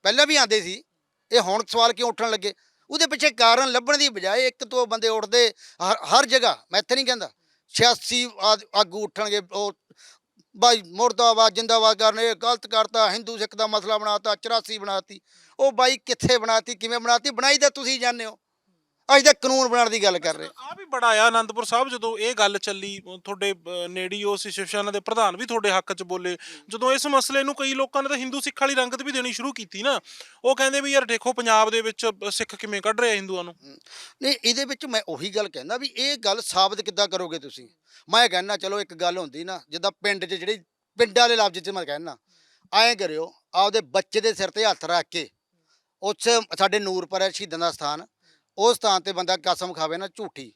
ਪਹਿਲਾਂ ਵੀ ਆਂਦੇ ਸੀ। ਇਹ ਹੁਣ ਸਵਾਲ ਕਿਉਂ ਉੱਠਣ ਲੱਗੇ? ਉਹਦੇ ਪਿੱਛੇ ਕਾਰਨ ਲੱਭਣ ਦੀ ਬਜਾਏ ਇੱਕ ਤੋਂ ਬੰਦੇ ਉੱਠਦੇ, ਹਰ ਹਰ ਜਗ੍ਹਾ, ਮੈਂ ਇੱਥੇ ਨਹੀਂ ਕਹਿੰਦਾ 86 ਆਦ- ਆਗੂ ਉੱਠਣਗੇ, ਉਹ ਬਾਈ ਮੁਰਦਾਬਾਦ, ਜਿੰਦਾਬਾਦ ਕਰਨ ਗਲਤ ਕਰਤਾ, ਹਿੰਦੂ ਸਿੱਖ ਦਾ ਮਸਲਾ ਬਣਾਤਾ 84 ਬਣਾਤੀ, ਉਹ ਬਾਈ ਕਿੱਥੇ ਬਣਾਤੀ, ਕਿਵੇਂ ਬਣਾਤੀ, ਬਣਾਈ ਤਾਂ ਤੁਸੀਂ ਜਾਣਦੇ ਹੋ। ਅੱਜ ਤਾਂ ਕਾਨੂੰਨ ਬਣਾਉਣ ਦੀ ਗੱਲ ਕਰ ਰਹੇ। ਆ ਵੀ ਬੜਾ ਆ ਆਨੰਦਪੁਰ ਸਾਹਿਬ ਜਦੋਂ ਇਹ ਗੱਲ ਚੱਲੀ ਤੁਹਾਡੇ ਨੇੜੀ ਉਹ ਸੀ ਸ਼ਿਵ ਸੈਨਾ ਦੇ ਪ੍ਰਧਾਨ ਵੀ ਤੁਹਾਡੇ ਹੱਕ 'ਚ ਬੋਲੇ। ਜਦੋਂ ਇਸ ਮਸਲੇ ਨੂੰ ਕਈ ਲੋਕਾਂ ਨੇ ਤਾਂ ਹਿੰਦੂ ਸਿੱਖ ਵਾਲੀ ਰੰਗਤ ਵੀ ਦੇਣੀ ਸ਼ੁਰੂ ਕੀਤੀ ਨਾ। ਉਹ ਕਹਿੰਦੇ ਵੀ ਯਾਰ ਦੇਖੋ ਪੰਜਾਬ ਦੇ ਵਿੱਚ ਸਿੱਖ ਕਿਵੇਂ ਕੱਢ ਰਹੇ ਆ ਹਿੰਦੂਆਂ ਨੂੰ? ਨਹੀਂ ਇਹਦੇ ਵਿੱਚ ਮੈਂ ਉਹੀ ਗੱਲ ਕਹਿੰਦਾ ਵੀ ਇਹ ਗੱਲ ਸਾਬਤ ਕਿੱਦਾਂ ਕਰੋਗੇ ਤੁਸੀਂ? ਮੈਂ ਕਹਿੰਦਾ ਚਲੋ ਇੱਕ ਗੱਲ ਹੁੰਦੀ ਨਾ ਜਿੱਦਾਂ ਪਿੰਡ 'ਚ ਜਿਹੜੀ ਪਿੰਡਾਂ ਦੇ ਲਫ਼ਜ਼ 'ਚ ਮੈਂ ਕਹਿੰਦਾ ਐਂ ਕਰਿਓ ਆਪਦੇ ਬੱਚੇ ਦੇ ਸਿਰ ਤੇ ਹੱਥ ਰੱਖ ਕੇ ਉਸ ਸਾਡੇ ਨੂਰਪੁਰ ਹੈ ਸ਼ਹੀਦਾਂ ਦਾ ਸਥਾਨ ਉਸ ਸਥਾਨ ਤੇ ਬੰਦਾ ਕਸਮ ਖਾਵੇ ਨਾ ਝੂਠੀ,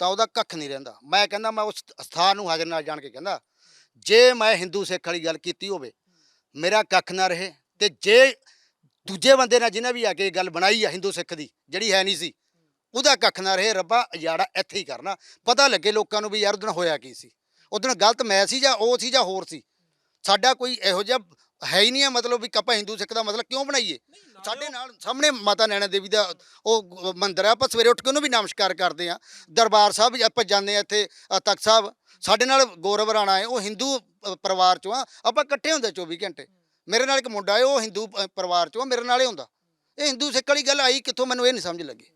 ਤਾਂ ਉਹਦਾ ਕੱਖ ਨਹੀਂ ਰਹਿੰਦਾ। ਮੈਂ ਕਹਿੰਦਾ, ਮੈਂ ਉਸ ਸਥਾਨ ਨੂੰ ਹਾਜ਼ਰ ਨਾਲ ਜਾਣ ਕੇ ਕਹਿੰਦਾ, ਜੇ ਮੈਂ ਹਿੰਦੂ ਸਿੱਖ ਵਾਲੀ ਗੱਲ ਕੀਤੀ ਹੋਵੇ, ਮੇਰਾ ਕੱਖ ਨਾ ਰਹੇ ਤੇ ਜੇ ਦੂਜੇ ਬੰਦੇ ਨਾਲ ਜਿਹਨੇ ਵੀ ਆ ਕੇ ਗੱਲ ਬਣਾਈ ਆ ਹਿੰਦੂ ਸਿੱਖ ਦੀ, ਜਿਹੜੀ ਹੈ ਨਹੀਂ ਸੀ, ਉਹਦਾ ਕੱਖ ਨਾ ਰਹੇ, ਰੱਬਾ ਅਜਾੜਾ ਇੱਥੇ ਹੀ ਕਰਨਾ। ਪਤਾ ਲੱਗੇ ਲੋਕਾਂ ਨੂੰ ਵੀ ਯਾਰ ਉਹਦਨ ਹੋਇਆ ਕੀ ਸੀ? ਉਹਦਨ ਗਲਤ ਮੈਂ ਸੀ ਜਾਂ ਉਹ ਸੀ ਜਾਂ ਹੋਰ ਸੀ? ਸਾਡਾ ਕੋਈ ਇਹੋ ਜਿਹਾ ਹੈ ਹੀ ਨਹੀਂ ਹੈ ਮਤਲਬ ਵੀ ਕੱਪਾ ਹਿੰਦੂ ਸਿੱਖ ਦਾ ਮਤਲਬ ਕਿਉਂ ਬਣਾਈਏ? ਸਾਡੇ ਨਾਲ ਸਾਹਮਣੇ ਮਾਤਾ ਨੈਣਾ ਦੇਵੀ ਦਾ ਉਹ ਮੰਦਿਰ ਆ, ਆਪਾਂ ਸਵੇਰੇ ਉੱਠ ਕੇ ਉਹਨੂੰ ਵੀ ਨਮਸਕਾਰ ਕਰਦੇ ਆ ਦਰਬਾਰ ਸਾਹਿਬ ਆਪਾਂ ਜਾਂਦੇ ਆ ਇੱਥੇ ਤਖਤ ਸਾਹਿਬ। ਸਾਡੇ ਨਾਲ ਗੌਰਵ ਰਾਣਾ ਹੈ, ਉਹ ਹਿੰਦੂ ਪਰਿਵਾਰ ਚੋਂ ਆ। ਆਪਾਂ ਇਕੱਠੇ ਹੁੰਦੇ 24 ਘੰਟੇ। ਮੇਰੇ ਨਾਲ ਇੱਕ ਮੁੰਡਾ ਹੈ, ਉਹ ਹਿੰਦੂ ਪਰਿਵਾਰ ਚੋਂ ਮੇਰੇ ਨਾਲ ਹੀ ਹੁੰਦਾ। ਇਹ ਹਿੰਦੂ ਸਿੱਖ ਵਾਲੀ ਗੱਲ ਆਈ, ਕਿੱਥੋਂ ਮੈਨੂੰ ਇਹ ਨਹੀਂ ਸਮਝ ਲੱਗੀ।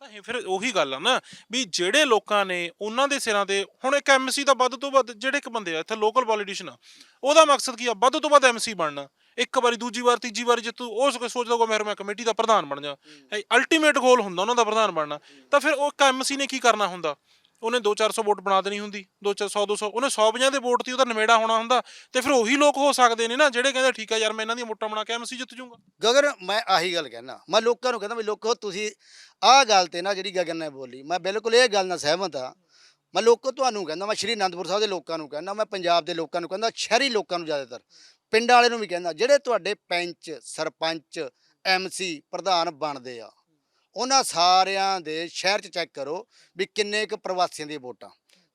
ਤਾਂ ਇਹ ਫਿਰ ਉਹੀ ਗੱਲ ਆ ਨਾ, ਵੀ ਜਿਹੜੇ ਲੋਕਾਂ ਨੇ ਉਹਨਾਂ ਦੇ ਸਿਰਾਂ ਤੇ, ਹੁਣ ਇੱਕ ਐਮਸੀ ਦਾ ਵੱਧ ਤੋਂ ਵੱਧ, ਜਿਹੜੇ ਇੱਕ ਬੰਦੇ ਆ, ਇੱਥੇ ਲੋਕਲ ਪੋਲੀਟੀਸ਼ੀਅਨ ਆ, ਉਹਦਾ ਮਕਸਦ ਕੀ ਆ? ਵੱਧ ਤੋਂ ਵੱਧ ਐਮਸੀ ਬਣਨਾ। ਇੱਕ ਵਾਰੀ ਦੂਜੀ ਵਾਰ ਤੀਜੀ ਵਾਰੀ ਜੇ ਤੂੰ ਉਹ ਸੋਚ- ਸੋਚਦਾ ਕੋ ਮੈਂ ਕਮੇਟੀ ਦਾ ਪ੍ਰਧਾਨ ਬਣ ਜਾ ਅਲਟੀਮੇਟ ਗੋਲ ਹੁੰਦਾ ਉਹਨਾਂ ਦਾ ਪ੍ਰਧਾਨ ਬਣਨਾ। ਤਾਂ ਫਿਰ ਉਹ ਐਮਸੀ ਨੇ ਕੀ ਕਰਨਾ ਹੁੰਦਾ? ਉਹਨੇ 2-400 ਵੋਟ ਬਣਾ ਦੇਣੀ ਹੁੰਦੀ 2-400 200 ਉਹਨੇ 150 ਦੇ ਵੋਟ ਤੇ ਉਹਦਾ ਨਵੇੜਾ ਹੋਣਾ ਹੁੰਦਾ ਤੇ ਫਿਰ ਉਹੀ ਲੋਕ ਹੋ ਸਕਦੇ ਨੇ ਨਾ ਜਿਹੜੇ ਕਹਿੰਦੇ ਠੀਕ ਆ ਯਾਰ ਮੈਂ ਇਹਨਾਂ ਦੀਆਂ ਵੋਟਾਂ ਬਣਾ ਕੇ ਐਮਸੀ ਜਿੱਤ ਜਾਊਂਗਾ। ਗਗਨ ਮੈਂ ਆਹੀ ਗੱਲ ਕਹਿਣਾ ਮੈਂ ਲੋਕਾਂ ਨੂੰ ਕਹਿੰਦਾ ਵੀ ਲੋਕੋ ਤੁਸੀਂ ਆਹ ਗੱਲ ਤੇ ਨਾ ਜਿਹੜੀ ਗਗਨ ਨੇ ਬੋਲੀ ਮੈਂ ਬਿਲਕੁਲ ਇਹ ਗੱਲ ਨਾਲ ਸਹਿਮਤ ਆ ਮੈਂ ਲੋਕੋ ਤੁਹਾਨੂੰ ਕਹਿੰਦਾ ਮੈਂ ਸ਼੍ਰੀ ਅਨੰਦਪੁਰ ਸਾਹਿਬ ਦੇ ਲੋਕਾਂ ਨੂੰ ਕਹਿੰਦਾ ਮੈਂ ਪੰਜਾਬ ਦੇ ਲੋਕਾਂ ਨੂੰ ਕਹਿੰਦਾ ਸ਼ਹਿਰੀ ਲੋਕਾਂ ਨੂੰ ਜ਼ਿਆਦਾਤਰ। ਪਿੰਡ ਵਾਲੇ ਨੂੰ ਵੀ ਕਹਿੰਦਾ, ਜਿਹੜੇ ਤੁਹਾਡੇ ਪੈਂਚ ਸਰਪੰਚ ਐਮਸੀ ਪ੍ਰਧਾਨ ਬਣਦੇ ਆ, ਉਹਨਾਂ ਸਾਰਿਆਂ ਦੇ ਸ਼ਹਿਰ 'ਚ ਚੈੱਕ ਕਰੋ ਵੀ ਕਿੰਨੇ ਕੁ ਪ੍ਰਵਾਸੀਆਂ ਦੀਆਂ ਵੋਟਾਂ।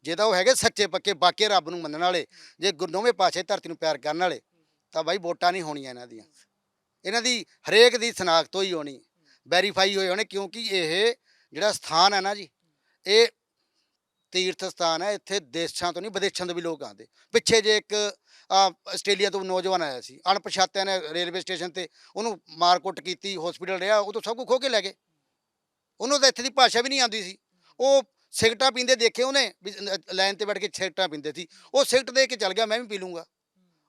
ਜੇ ਤਾਂ ਉਹ ਹੈਗੇ ਸੱਚੇ ਪੱਕੇ, ਬਾਕੀ ਰੱਬ ਨੂੰ ਮੰਨਣ ਵਾਲੇ, ਜੇ ਗੁਰਦੋਵੇਂ ਪਾਸੇ ਧਰਤੀ ਨੂੰ ਪਿਆਰ ਕਰਨ ਵਾਲੇ, ਤਾਂ ਬਾਈ ਵੋਟਾਂ ਨਹੀਂ ਹੋਣੀਆਂ ਇਹਨਾਂ ਦੀਆਂ। ਇਹਨਾਂ ਦੀ ਹਰੇਕ ਦੀ ਸਨਾਖਤ ਹੋਈ ਹੋਣੀ, ਵੈਰੀਫਾਈ ਹੋਏ ਹੋਣੇ, ਕਿਉਂਕਿ ਇਹ ਜਿਹੜਾ ਸਥਾਨ ਹੈ ਨਾ ਜੀ, ਇਹ ਤੀਰਥ ਸਥਾਨ ਹੈ, ਇੱਥੇ ਦੇਸ਼ਾਂ ਤੋਂ ਨਹੀਂ, ਵਿਦੇਸ਼ਾਂ ਤੋਂ ਵੀ ਲੋਕ ਆਉਂਦੇ। ਪਿੱਛੇ ਜੇ ਇੱਕ ਆਸਟ੍ਰੇਲੀਆ ਤੋਂ ਨੌਜਵਾਨ ਆਇਆ ਸੀ। ਅਣਪਛਾਤਿਆਂ ਨੇ ਰੇਲਵੇ ਸਟੇਸ਼ਨ ਤੇ ਉਹਨੂੰ ਮਾਰਕੁੱਟ ਕੀਤੀ ਹਸਪੀਟਲ ਰਿਹਾ, ਉਹ ਤੋਂ ਸਭ ਕੁਝ ਖੋ ਕੇ ਲੈ ਗਏ। ਉਹਨੂੰ ਤਾਂ ਇੱਥੇ ਦੀ ਭਾਸ਼ਾ ਵੀ ਨਹੀਂ ਆਉਂਦੀ ਸੀ। ਉਹ ਸਿਗਰਟਾਂ ਪੀਂਦੇ ਦੇਖੇ ਉਹਨੇ, ਵੀ ਲਾਈਨ ਤੇ ਬੈਠ ਕੇ ਸਿਗਰਟਾਂ ਪੀਂਦੇ ਸੀ। ਉਹ ਸਿਗਰਟ ਦੇ ਕੇ ਚੱਲ ਗਿਆ, ਮੈਂ ਵੀ ਪੀ ਲੂੰਗਾ।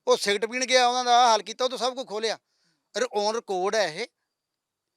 ਉਹ ਸਿਗਰਟ ਪੀਣ ਗਿਆ, ਉਹਨਾਂ ਦਾ ਆਹ ਹਾਲ ਕੀਤਾ, ਉਹ ਤੋਂ ਸਭ ਕੁਝ ਖੋਲਿਆ ਅਰੇ ਔਨ ਰਿਕਾਰਡ ਹੈ ਇਹ।